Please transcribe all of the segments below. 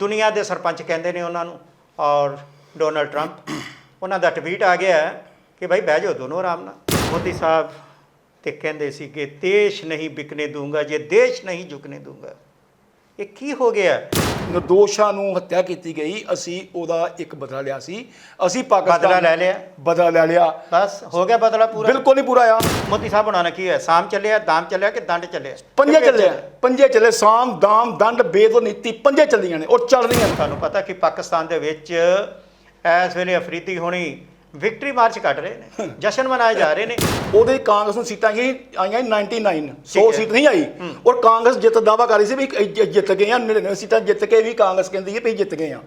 ਦੁਨੀਆ ਦੇ ਸਰਪੰਚ ਕਹਿੰਦੇ ਨੇ ਉਹਨਾਂ ਨੂੰ ਔਰ ਡੋਨਲਡ ਟਰੰਪ, ਉਹਨਾਂ ਦਾ ਟਵੀਟ ਆ ਗਿਆ ਕਿ ਭਾਈ ਬਹਿ ਜਾਓ ਦੋਨੋਂ ਆਰਾਮ ਨਾਲ। ਮੋਦੀ ਸਾਹਿਬ ਤੇ ਕਹਿੰਦੇ ਸੀ ਕਿ ਦੇਸ਼ ਨਹੀਂ ਵਿਕਨੇ ਦੂੰਗਾ, ਜੇ ਦੇਸ਼ ਨਹੀਂ ਝੁਕਨੇ ਦੂੰਗਾ। ਇਹ ਕੀ ਹੋ ਗਿਆ? ਨਿਰਦੋਸ਼ਾਂ ਨੂੰ ਹੱਤਿਆ ਕੀਤੀ ਗਈ ਅਸੀਂ ਉਹਦਾ ਇੱਕ ਬਦਲਾ ਲਿਆ ਸੀ। ਅਸੀਂ ਪਾਕਿਸਤਾਨ ਬਦਲਾ ਲੈ ਲਿਆ? ਬਦਲਾ ਲੈ ਲਿਆ। ਬਸ ਹੋ ਗਿਆ ਬਦਲਾ ਪੂਰਾ? ਬਿਲਕੁਲ ਨਹੀਂ ਪੂਰਾ ਆ। ਮੋਦੀ ਸਾਹਿਬ ਬਣਾਣਾ ਕੀ ਹੈ ਸਾਮ ਚੱਲਿਆ ਦਾਮ ਚੱਲਿਆ ਕਿ ਦੰਡ ਚੱਲਿਆ? ਪੰਜੇ ਚੱਲੇ ਆ, ਪੰਜੇ ਚੱਲੇ ਸਾਮ ਦਾਮ ਦੰਡ ਬੇਦ ਨੀਤੀ ਪੰਜੇ ਚੱਲੀਆਂ ਨੇ ਔਰ ਚੱਲ ਰਹੀਆਂ ਨੇ। ਤੁਹਾਨੂੰ ਪਤਾ ਕਿ ਪਾਕਿਸਤਾਨ ਦੇ ਵਿੱਚ ਇਸ ਵੇਲੇ ਅਫਰੀਦੀ ਹੋਣੀ ਵਿਕਟਰੀ ਮਾਰਚ ਕੱਢ ਰਹੇ ਨੇ ਜਸ਼ਨ ਮਨਾਏ ਜਾ ਰਹੇ ਨੇ ਉਹਦੇ ਕਾਂਗਰਸ ਨੂੰ ਸੀਟਾਂ ਆਈਆਂ ਆਈਆਂ 99 100 ਠੀਕ ਹੈ। ਸੀਟ ਨਹੀਂ ਆਈ ਔਰ ਕਾਂਗਰਸ ਜਿੱਤ ਦਾਵਾ ਕਰ ਰਹੀ ਸੀ ਵੀ ਜਿੱਤ ਗਏ ਆ 99 ਸੀਟਾਂ ਜਿੱਤ ਕੇ ਵੀ ਕਾਂਗਰਸ ਕਹਿੰਦੀ ਹੈ ਵੀ ਜਿੱਤ ਗਏ ਆ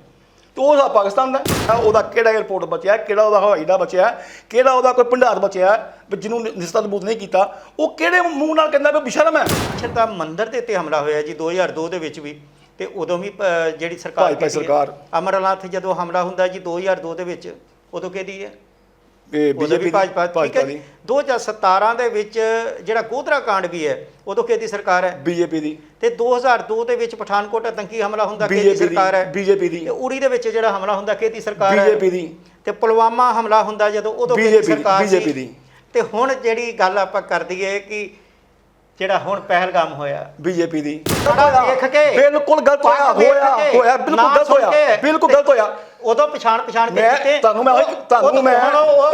ਤੇ ਉਹ ਪਾਕਿਸਤਾਨ ਦਾ। ਉਹਦਾ ਕਿਹੜਾ 에어ਪੋਰਟ ਬਚਿਆ ਕਿਹੜਾ ਉਹਦਾ ਹਵਾਈ ਅੱਡਾ ਬਚਿਆ ਕਿਹੜਾ ਉਹਦਾ ਕੋਈ ਭੰਡਾਰ ਬਚਿਆ ਵੀ ਜਿਹਨੂੰ ਨਿਸਤਾ ਸਬੂਤ ਨਹੀਂ ਕੀਤਾ ਉਹ ਕਿਹੜੇ ਮੂੰਹ ਨਾਲ ਕਹਿੰਦਾ ਵੀ ਬਿਸ਼ਰਮ ਹੈ ਅੱਛਾ ਤਾਂ ਮੰਦਿਰ ਦੇ ਉੱਤੇ ਹਮਲਾ ਹੋਇਆ ਜੀ 2002 ਦੇ ਵਿੱਚ ਵੀ ਤੇ ਉਦੋਂ ਵੀ ਜਿਹੜੀ ਸਰਕਾਰ ਸਰਕਾਰ। ਅਮਰਨਾਥ ਜਦੋਂ ਹਮਲਾ ਹੁੰਦਾ ਜੀ 2002 ਦੇ ਵਿੱਚ ਉਦੋਂ ਕਿਹਦੀ ਹੈ ਇਹ ਵੀ ਭਾਜਪਾ ਠੀਕ ਹੈ ਦੀ। ਜੀ 2017 ਦੇ ਵਿੱਚ ਜਿਹੜਾ ਗੋਧਰਾ ਕਾਂਡ ਵੀ ਹੈ ਉਦੋਂ ਕਿਹਦੀ ਸਰਕਾਰ ਹੈ? ਬੀਜੇਪੀ ਦੀ। ਤੇ 2002 ਦੇ ਵਿੱਚ ਪਠਾਨਕੋਟ ਆਤੰਕੀ ਹਮਲਾ ਹੁੰਦਾ ਕਿਹਦੀ ਬੀਜੇਪੀ ਸਰਕਾਰ ਹੈ? ਬੀਜੇਪੀ ਦੀ। ਤੇ ਉੜੀ ਦੇ ਵਿੱਚ ਜਿਹੜਾ ਹਮਲਾ ਹੁੰਦਾ ਕਿਹਦੀ ਸਰਕਾਰ ਹੈ? ਬੀਜੇਪੀ ਦੀ। ਤੇ ਪੁਲਵਾਮਾ ਹਮਲਾ ਹੁੰਦਾ ਜਦੋਂ ਉਦੋਂ ਕਿਹਦੀ BJP ਦੀ, ਸਰਕਾਰ ਸੀ? BJP ਦੀ। ਤੇ ਹੁਣ ਜਿਹੜੀ ਗੱਲ ਆਪਾਂ ਕਰ ਦਈਏ ਕਿ ਜਿਹੜਾ ਹੁਣ ਪਹਿਲਗਾਮ ਹੋਇਆ। ਬੀਜੇਪੀ ਦੀ। ਬੜਾ ਦੇਖ ਕੇ ਬਿਲਕੁਲ ਗਲਤ ਹੋਇਆ ਹੋਇਆ ਬਿਲਕੁਲ ਨਾ ਗਲਤ ਸੁਣ ਹੋਇਆ ਕੇ, ਬਿਲਕੁਲ ਗਲਤ ਹੋਇਆ। ਉਦੋਂ ਪਛਾਣ ਪਛਾਣ ਕੇ ਕੀਤੇ ਤੁਹਾਨੂੰ ਮੈਂ ਤੁਹਾਨੂੰ ਮੈਂ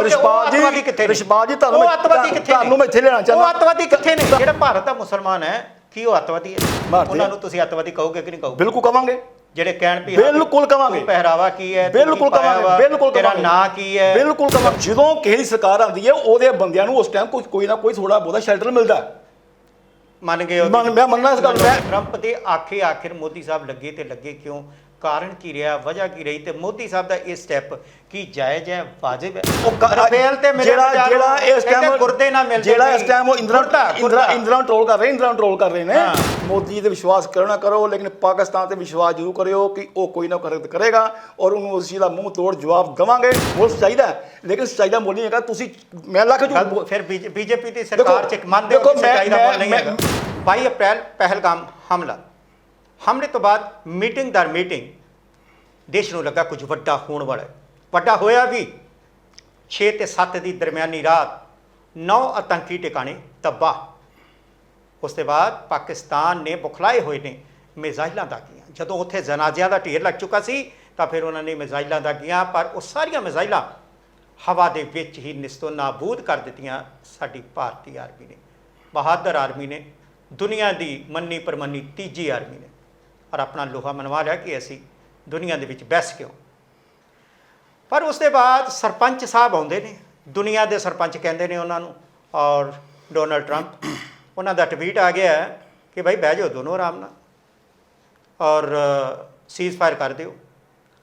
ਰਿਸ਼ਪਾਲ ਜੀ? ਰਿਸ਼ਪਾਲ ਜੀ ਤੁਹਾਨੂੰ ਮੈਂ- ਅੱਤਵਾਦੀ ਕਿੱਥੇ ਨੇ? ਤੁਹਾਨੂੰ ਮੈਂ ਇੱਥੇ ਲੈਣਾ ਚਾਹੁੰਦਾ। ਉਹ ਅੱਤਵਾਦੀ ਕਿੱਥੇ ਨੇ? ਜਿਹੜਾ ਭਾਰਤ ਦਾ ਮੁਸਲਮਾਨ ਹੈ ਕੀ ਉਹ ਅੱਤਵਾਦੀ ਹੈ? ਉਹਨਾਂ। ਨੂੰ ਤੁਸੀਂ ਅੱਤਵਾਦੀ ਕਹੋਗੇ ਕਿ ਨਹੀਂ ਕਹੋਗੇ? ਬਿਲਕੁਲ ਕਵਾਂਗੇ। ਜਿਹੜੇ ਕਹਿਣ ਵੀ ਬਿਲਕੁਲ ਕਵਾਂਗੇ। ਪਹਿਰਾਵਾ ਕੀ ਹੈ ਬਿਲਕੁਲ ਕਵਾਂਗੇ ਬਿਲਕੁਲ ਤੇਰਾ ਨਾਂ ਕੀ ਹੈ? ਬਿਲਕੁਲ ਕਵਾਂਗੇ। ਜਦੋਂ ਕਿਸੇ ਸਰਕਾਰ ਆਉਂਦੀ ਹੈ ਉਹਦੇ ਬੰਦਿਆਂ ਨੂੰ ਉਸ ਟਾਈਮ ਕੋਈ ਕੋਈ ਨਾ ਕੋਈ ਥੋੜਾ ਬਹੁਤਾ ਸ਼ੈਲਟਰ ਮਿਲਦਾ। ਮੰਨ ਗਏ ਮੈਂ ਮੰਨਣਾ ਇਸ ਗੱਲ। ਮੈਂ- ਟਰੰਪ ਦੇ ਆਖੇ ਆਖਿਰ ਮੋਦੀ ਸਾਹਿਬ ਲੱਗੇ ਤੇ ਲੱਗੇ ਕਿਉਂ? ਕਾਰਨ ਕੀ ਰਿਹਾ ਵਜ੍ਹਾ ਕੀ ਰਹੀ ਤੇ ਮੋਦੀ ਸਾਹਿਬ ਦਾ ਇਹ ਸਟੈਪ ਕੀ ਜਾਇਜ਼ ਹੈ ਵਾਜਿਬ ਹੈ ਉਹ ਰਫੇਲ ਤੇ ਮਿਲੇ ਜਿਹੜਾ ਜਿਹੜਾ ਇਸ ਟਾਈਮ ਗੁਰਦੇ ਨਾ ਮਿਲਦੇ ਜਿਹੜਾ ਇਸ। ਟਾਈਮ ਉਹ ਇੰਦਰਾ ਇੰਦਰਾ। ਇੰਦਰਾ ਕੰਟਰੋਲ ਕਰ ਰਹੇ ਇੰਦਰਾ ਕੰਟਰੋਲ ਕਰ ਰਹੇ ਨੇ। ਮੋਦੀ ਤੇ ਵਿਸ਼ਵਾਸ ਕਰੋ ਨਾ ਕਰੋ ਲੇਕਿਨ ਪਾਕਿਸਤਾਨ ਤੇ ਵਿਸ਼ਵਾਸ ਜ਼ਰੂਰ ਕਰਿਓ ਕਿ ਉਹ ਕੋਈ ਨਾ ਕਰ ਕਰੇਗਾ ਔਰ ਉਹਨੂੰ ਉਸ ਚੀਜ਼ ਦਾ ਮੂੰਹ ਤੋੜ ਜਵਾਬ ਦੇਵਾਂਗੇ ਮੁੱਲ ਚਾਹੀਦਾ ਲੇਕਿਨ ਸੱਚਾਈ ਦਾ ਮੁੱਲ ਨਹੀਂ ਹੈਗਾ ਤੁਸੀਂ ਮੈਂ ਲੱਖ ਬੋਲ- ਫਿਰ ਬੀਜੇਪੀ ਦੀ ਸਰਕਾਰ ਚ ਇੱਕ ਮੰਨਦੇ ਹੋ ਕਿ ਸੱਚਾਈ ਦਾ ਮੁੱਲ ਨਹੀਂ ਹੈਗਾ 22 ਅਪ੍ਰੈਲ ਪਹਿਲਗਾਮ ਹਮਲਾ ਹਮਲੇ ਤੋਂ ਬਾਅਦ ਮੀਟਿੰਗ ਦਰ ਮੀਟਿੰਗ ਦੇਸ਼ ਨੂੰ ਲੱਗਾ ਕੁਝ ਵੱਡਾ ਹੋਣ ਵਾਲਾ ਵੱਡਾ ਹੋਇਆ ਵੀ 6 ਤੇ 7 ਦੀ ਦਰਮਿਆਨੀ ਰਾਤ ਨੌ ਆਤੰਕੀ ਟਿਕਾਣੇ ਤਬਾਹ। ਉਸ ਤੋਂ ਬਾਅਦ ਪਾਕਿਸਤਾਨ ਨੇ ਬੁਖਲਾਏ ਹੋਏ ਨੇ ਮਿਜ਼ਾਈਲਾਂ ਦਾਗੀਆਂ। ਜਦੋਂ ਉੱਥੇ ਜਨਾਜ਼ਿਆਂ ਦਾ ਢੇਰ ਲੱਗ ਚੁੱਕਾ ਸੀ, ਤਾਂ ਫਿਰ ਉਹਨਾਂ ਨੇ ਮਿਜ਼ਾਈਲਾਂ ਦਾਗੀਆਂ, ਪਰ ਉਹ ਸਾਰੀਆਂ ਮਿਜ਼ਾਈਲਾਂ ਹਵਾ ਦੇ ਵਿੱਚ ਹੀ ਨਿਸਤੋ ਨਾਬੂਦ ਕਰ ਦਿੱਤੀਆਂ ਸਾਡੀ ਭਾਰਤੀ ਆਰਮੀ ਨੇ। ਬਹਾਦਰ ਆਰਮੀ ਨੇ, ਦੁਨੀਆ ਦੀ ਮੰਨੀ ਪਰਮੰਨੀ ਤੀਜੀ ਆਰਮੀ ਨੇ। ਔਰ ਆਪਣਾ ਲੋਹਾ ਮਨਵਾ ਲਿਆ ਕਿ ਅਸੀਂ ਦੁਨੀਆ ਦੇ ਵਿੱਚ ਬੈਸ ਕਿਉਂ? ਪਰ ਉਸ ਦੇ ਬਾਅਦ ਸਰਪੰਚ ਸਾਹਿਬ ਆਉਂਦੇ ਨੇ, ਦੁਨੀਆ ਦੇ ਸਰਪੰਚ ਕਹਿੰਦੇ ਨੇ ਉਹਨਾਂ ਨੂੰ, ਔਰ ਡੋਨਲਡ ਟਰੰਪ, ਉਹਨਾਂ ਦਾ ਟਵੀਟ ਆ ਗਿਆ ਕਿ ਭਾਈ ਬਹਿ ਜਾਓ ਦੋਨੋਂ ਆਰਾਮ ਨਾਲ, ਔਰ ਸੀਜ਼ ਫਾਇਰ ਕਰ ਦਿਓ।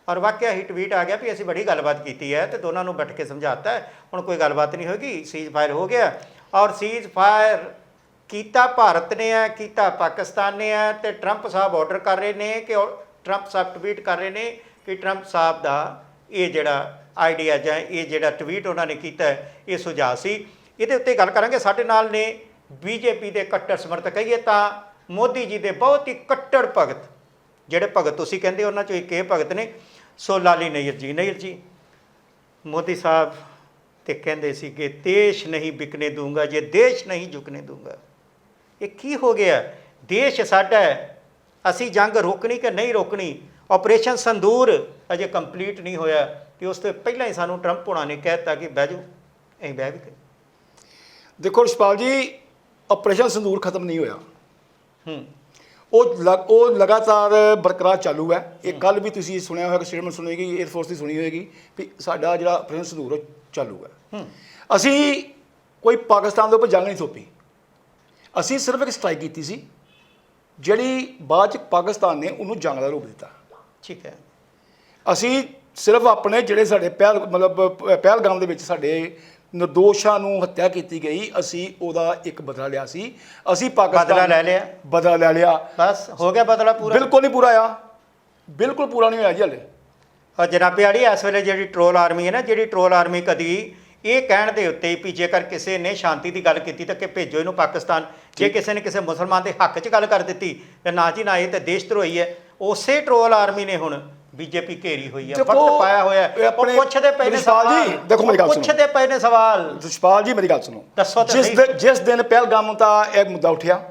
ਔਰ ਵਾਕਿਆ ਹੀ ਟਵੀਟ ਆ ਗਿਆ ਵੀ ਅਸੀਂ ਬੜੀ ਗੱਲਬਾਤ ਕੀਤੀ ਹੈ ਤੇ ਦੋਨਾਂ ਨੂੰ ਬੈਠ ਕੇ ਸਮਝਾਤਾ ਹੈ, ਹੁਣ ਕੋਈ ਗੱਲਬਾਤ ਨਹੀਂ ਹੋਏਗੀ ਸੀਜ਼ ਫਾਇਰ ਹੋ ਗਿਆ, ਔਰ ਸੀਜ਼ ਫਾਇਰ ਕੀਤਾ ਭਾਰਤ ਨੇ ਹੈ ਕੀਤਾ ਪਾਕਿਸਤਾਨ ਨੇ ਹੈ ਤੇ ਟਰੰਪ ਸਾਹਿਬ ਆਰਡਰ ਕਰ ਰਹੇ ਨੇ ਕਿ ਉਹ- ਸਾਹਿਬ ਟਵੀਟ ਕਰ ਰਹੇ ਨੇ ਕਿ ਟਰੰਪ ਸਾਹਿਬ ਦਾ ਇਹ ਜਿਹੜਾ ਆਈਡੀਆ ਜਾਂ ਇਹ ਜਿਹੜਾ ਟਵੀਟ ਉਹਨਾਂ ਨੇ ਕੀਤਾ ਇਹ ਸੁਝਾਅ ਸੀ। ਇਹਦੇ ਉੱਤੇ ਗੱਲ ਕਰਾਂਗੇ, ਸਾਡੇ ਨਾਲ ਨੇ ਬੀਜੇਪੀ ਦੇ ਕੱਟੜ ਸਮਰਥਕ ਕਹੀਏ ਤਾਂ ਮੋਦੀ ਜੀ ਦੇ ਬਹੁਤ ਹੀ ਕੱਟੜ ਭਗਤ, ਜਿਹੜੇ ਭਗਤ ਤੁਸੀਂ ਕਹਿੰਦੇ ਉਹਨਾਂ ਚੋਂ ਇੱਕ ਇਹ ਭਗਤ ਨੇ, ਸੋ ਲਾਲੀ ਨਈਰ ਜੀ। ਨਈਰ ਜੀ, ਮੋਦੀ ਸਾਹਿਬ ਤੇ ਕਹਿੰਦੇ ਸੀ ਕਿ ਦੇਸ਼ ਨਹੀਂ ਵਿਕਨੇ ਦੂੰਗਾ, ਜੇ ਦੇਸ਼ ਨਹੀਂ ਝੁਕਨੇ ਦੂੰਗਾ। ਇਹ ਕੀ ਹੋ ਗਿਆ? ਦੇਸ਼ ਸਾਡਾ ਅਸੀਂ ਜੰਗ ਰੋਕਣੀ ਕਿ ਨਹੀਂ ਰੋਕਣੀ? ਆਪਰੇਸ਼ਨ ਸੰਦੂਰ ਅਜੇ ਕੰਪਲੀਟ ਨਹੀਂ ਹੋਇਆ ਕਿ ਉਸ ਤੋਂ ਪਹਿਲਾਂ ਹੀ ਸਾਨੂੰ ਟਰੰਪ ਹੋਣਾ ਨੇ ਕਹਿਤਾ ਕਿ ਬਹਿ ਜਾਓ ਅਸੀਂ ਬਹਿ ਵੀ ਦੇਖੋ ਰਿਸ਼ਪਾਲ ਜੀ ਆਪਰੇਸ਼ਨ ਸੰਦੂਰ ਖਤਮ ਨਹੀਂ ਹੋਇਆ। ਹੂੰ। ਉਹ ਉਹ ਲਗਾਤਾਰ ਬਰਕਰਾਰ ਚਾਲੂ ਹੈ। ਇਹ ਕੱਲ ਵੀ ਤੁਸੀਂ ਸੁਣਿਆ ਹੋਵੇਗਾ ਸਟੇਟਮੈਂਟ ਸੁਣੀ ਹੋਏਗੀ 에ਅਰ ਫੋਰਸ ਦੀ ਸੁਣੀ ਹੋਏਗੀ ਵੀ ਸਾਡਾ ਜਿਹੜਾ ਆਪਰੇਸ਼ਨ ਸੰਦੂਰ ਚਾਲੂ ਹੈ। ਹੂੰ। ਅਸੀਂ ਕੋਈ ਪਾਕਿਸਤਾਨ ਦੇ ਉੱਪਰ ਜੰਗ ਨਹੀਂ ਥੋਪੀ। ਅਸੀਂ ਸਿਰਫ ਇੱਕ ਸਟ੍ਰਾਈਕ ਕੀਤੀ ਸੀ ਜਿਹੜੀ ਬਾਅਦ ਚ ਪਾਕਿਸਤਾਨ ਨੇ ਉਹਨੂੰ ਜੰਗ ਦਾ ਰੂਪ ਦਿੱਤਾ। ਠੀਕ ਹੈ। ਅਸੀਂ ਸਿਰਫ ਆਪਣੇ ਜਿਹੜੇ ਸਾਡੇ ਪਹਿਲ ਮਤਲਬ ਪਹਿਲਗਾਮ ਦੇ ਵਿੱਚ ਸਾਡੇ ਨਿਰਦੋਸ਼ਾਂ ਨੂੰ ਹੱਤਿਆ ਕੀਤੀ ਗਈ ਅਸੀਂ ਉਹਦਾ ਇੱਕ ਬਦਲਾ ਲਿਆ ਸੀ। ਅਸੀਂ ਪਾਕਿਸਤਾਨ ਬਦਲਾ ਲੈ ਲਿਆ? ਬਦਲਾ ਲੈ ਲਿਆ। ਬਸ ਹੋ ਗਿਆ ਬਦਲਾ ਪੂਰਾ? ਬਿਲਕੁਲ ਨਹੀਂ ਪੂਰਾ ਆ ਬਿਲਕੁਲ ਪੂਰਾ ਨਹੀਂ ਹੋਇਆ ਜੀ ਹਲੇ। ਜਨਾਬੇ ਆੜੀ ਇਸ ਵੇਲੇ ਜਿਹੜੀ ਟਰੋਲ ਆਰਮੀ ਹੈ ਨਾ ਜਿਹੜੀ ਟਰੋਲ ਆਰਮੀ ਕਦੀ ਇਹ ਕਹਿਣ ਦੇ ਉੱਤੇ ਵੀ ਜੇਕਰ ਕਿਸੇ ਨੇ ਸ਼ਾਂਤੀ ਦੀ ਗੱਲ ਕੀਤੀ ਤਾਂ ਕਿ ਭੇਜੋ ਇਹਨੂੰ ਪਾਕਿਸਤਾਨ। ਜੇ ਕਿਸੇ ਨੇ ਕਿਸੇ ਮੁਸਲਮਾਨ ਦੇ ਹੱਕ 'ਚ ਗੱਲ ਕਰ ਦਿੱਤੀ ਤੇ ਨਾ ਜੀ ਨਾ ਇਹ ਤੇ ਦੇਸ਼ ਧਰੋਹੀ ਹੈ। ਉਸੇ ਟਰੋਲ ਆਰਮੀ ਨੇ ਹੁਣ ਬੀਜੇਪੀ ਘੇਰੀ ਹੋਈ ਹੈ। ਦੇਖੋ, ਵਕਤ ਪਾਇਆ ਹੋਇਆ ਹੈ। ਉਹ ਪੁੱਛਦੇ ਪਏ ਨੇ ਰਿਸ਼ਪਾਲ ਜੀ, ਸਵਾਲ। ਦੇਖੋ ਮੇਰੀ ਗੱਲ ਸੁਣੋ। ਪੁੱਛਦੇ ਪਏ ਨੇ ਸਵਾਲ। ਜਸਪਾਲ ਜੀ ਮੇਰੀ ਗੱਲ ਸੁਣੋ। ਦੱਸੋ ਤਾਂ ਜਿਸ ਜਿਸ ਦਿਨ ਪਹਿਲਗਾਮ ਦਾ ਇਹ ਮੁੱਦਾ ਉੱਠਿਆ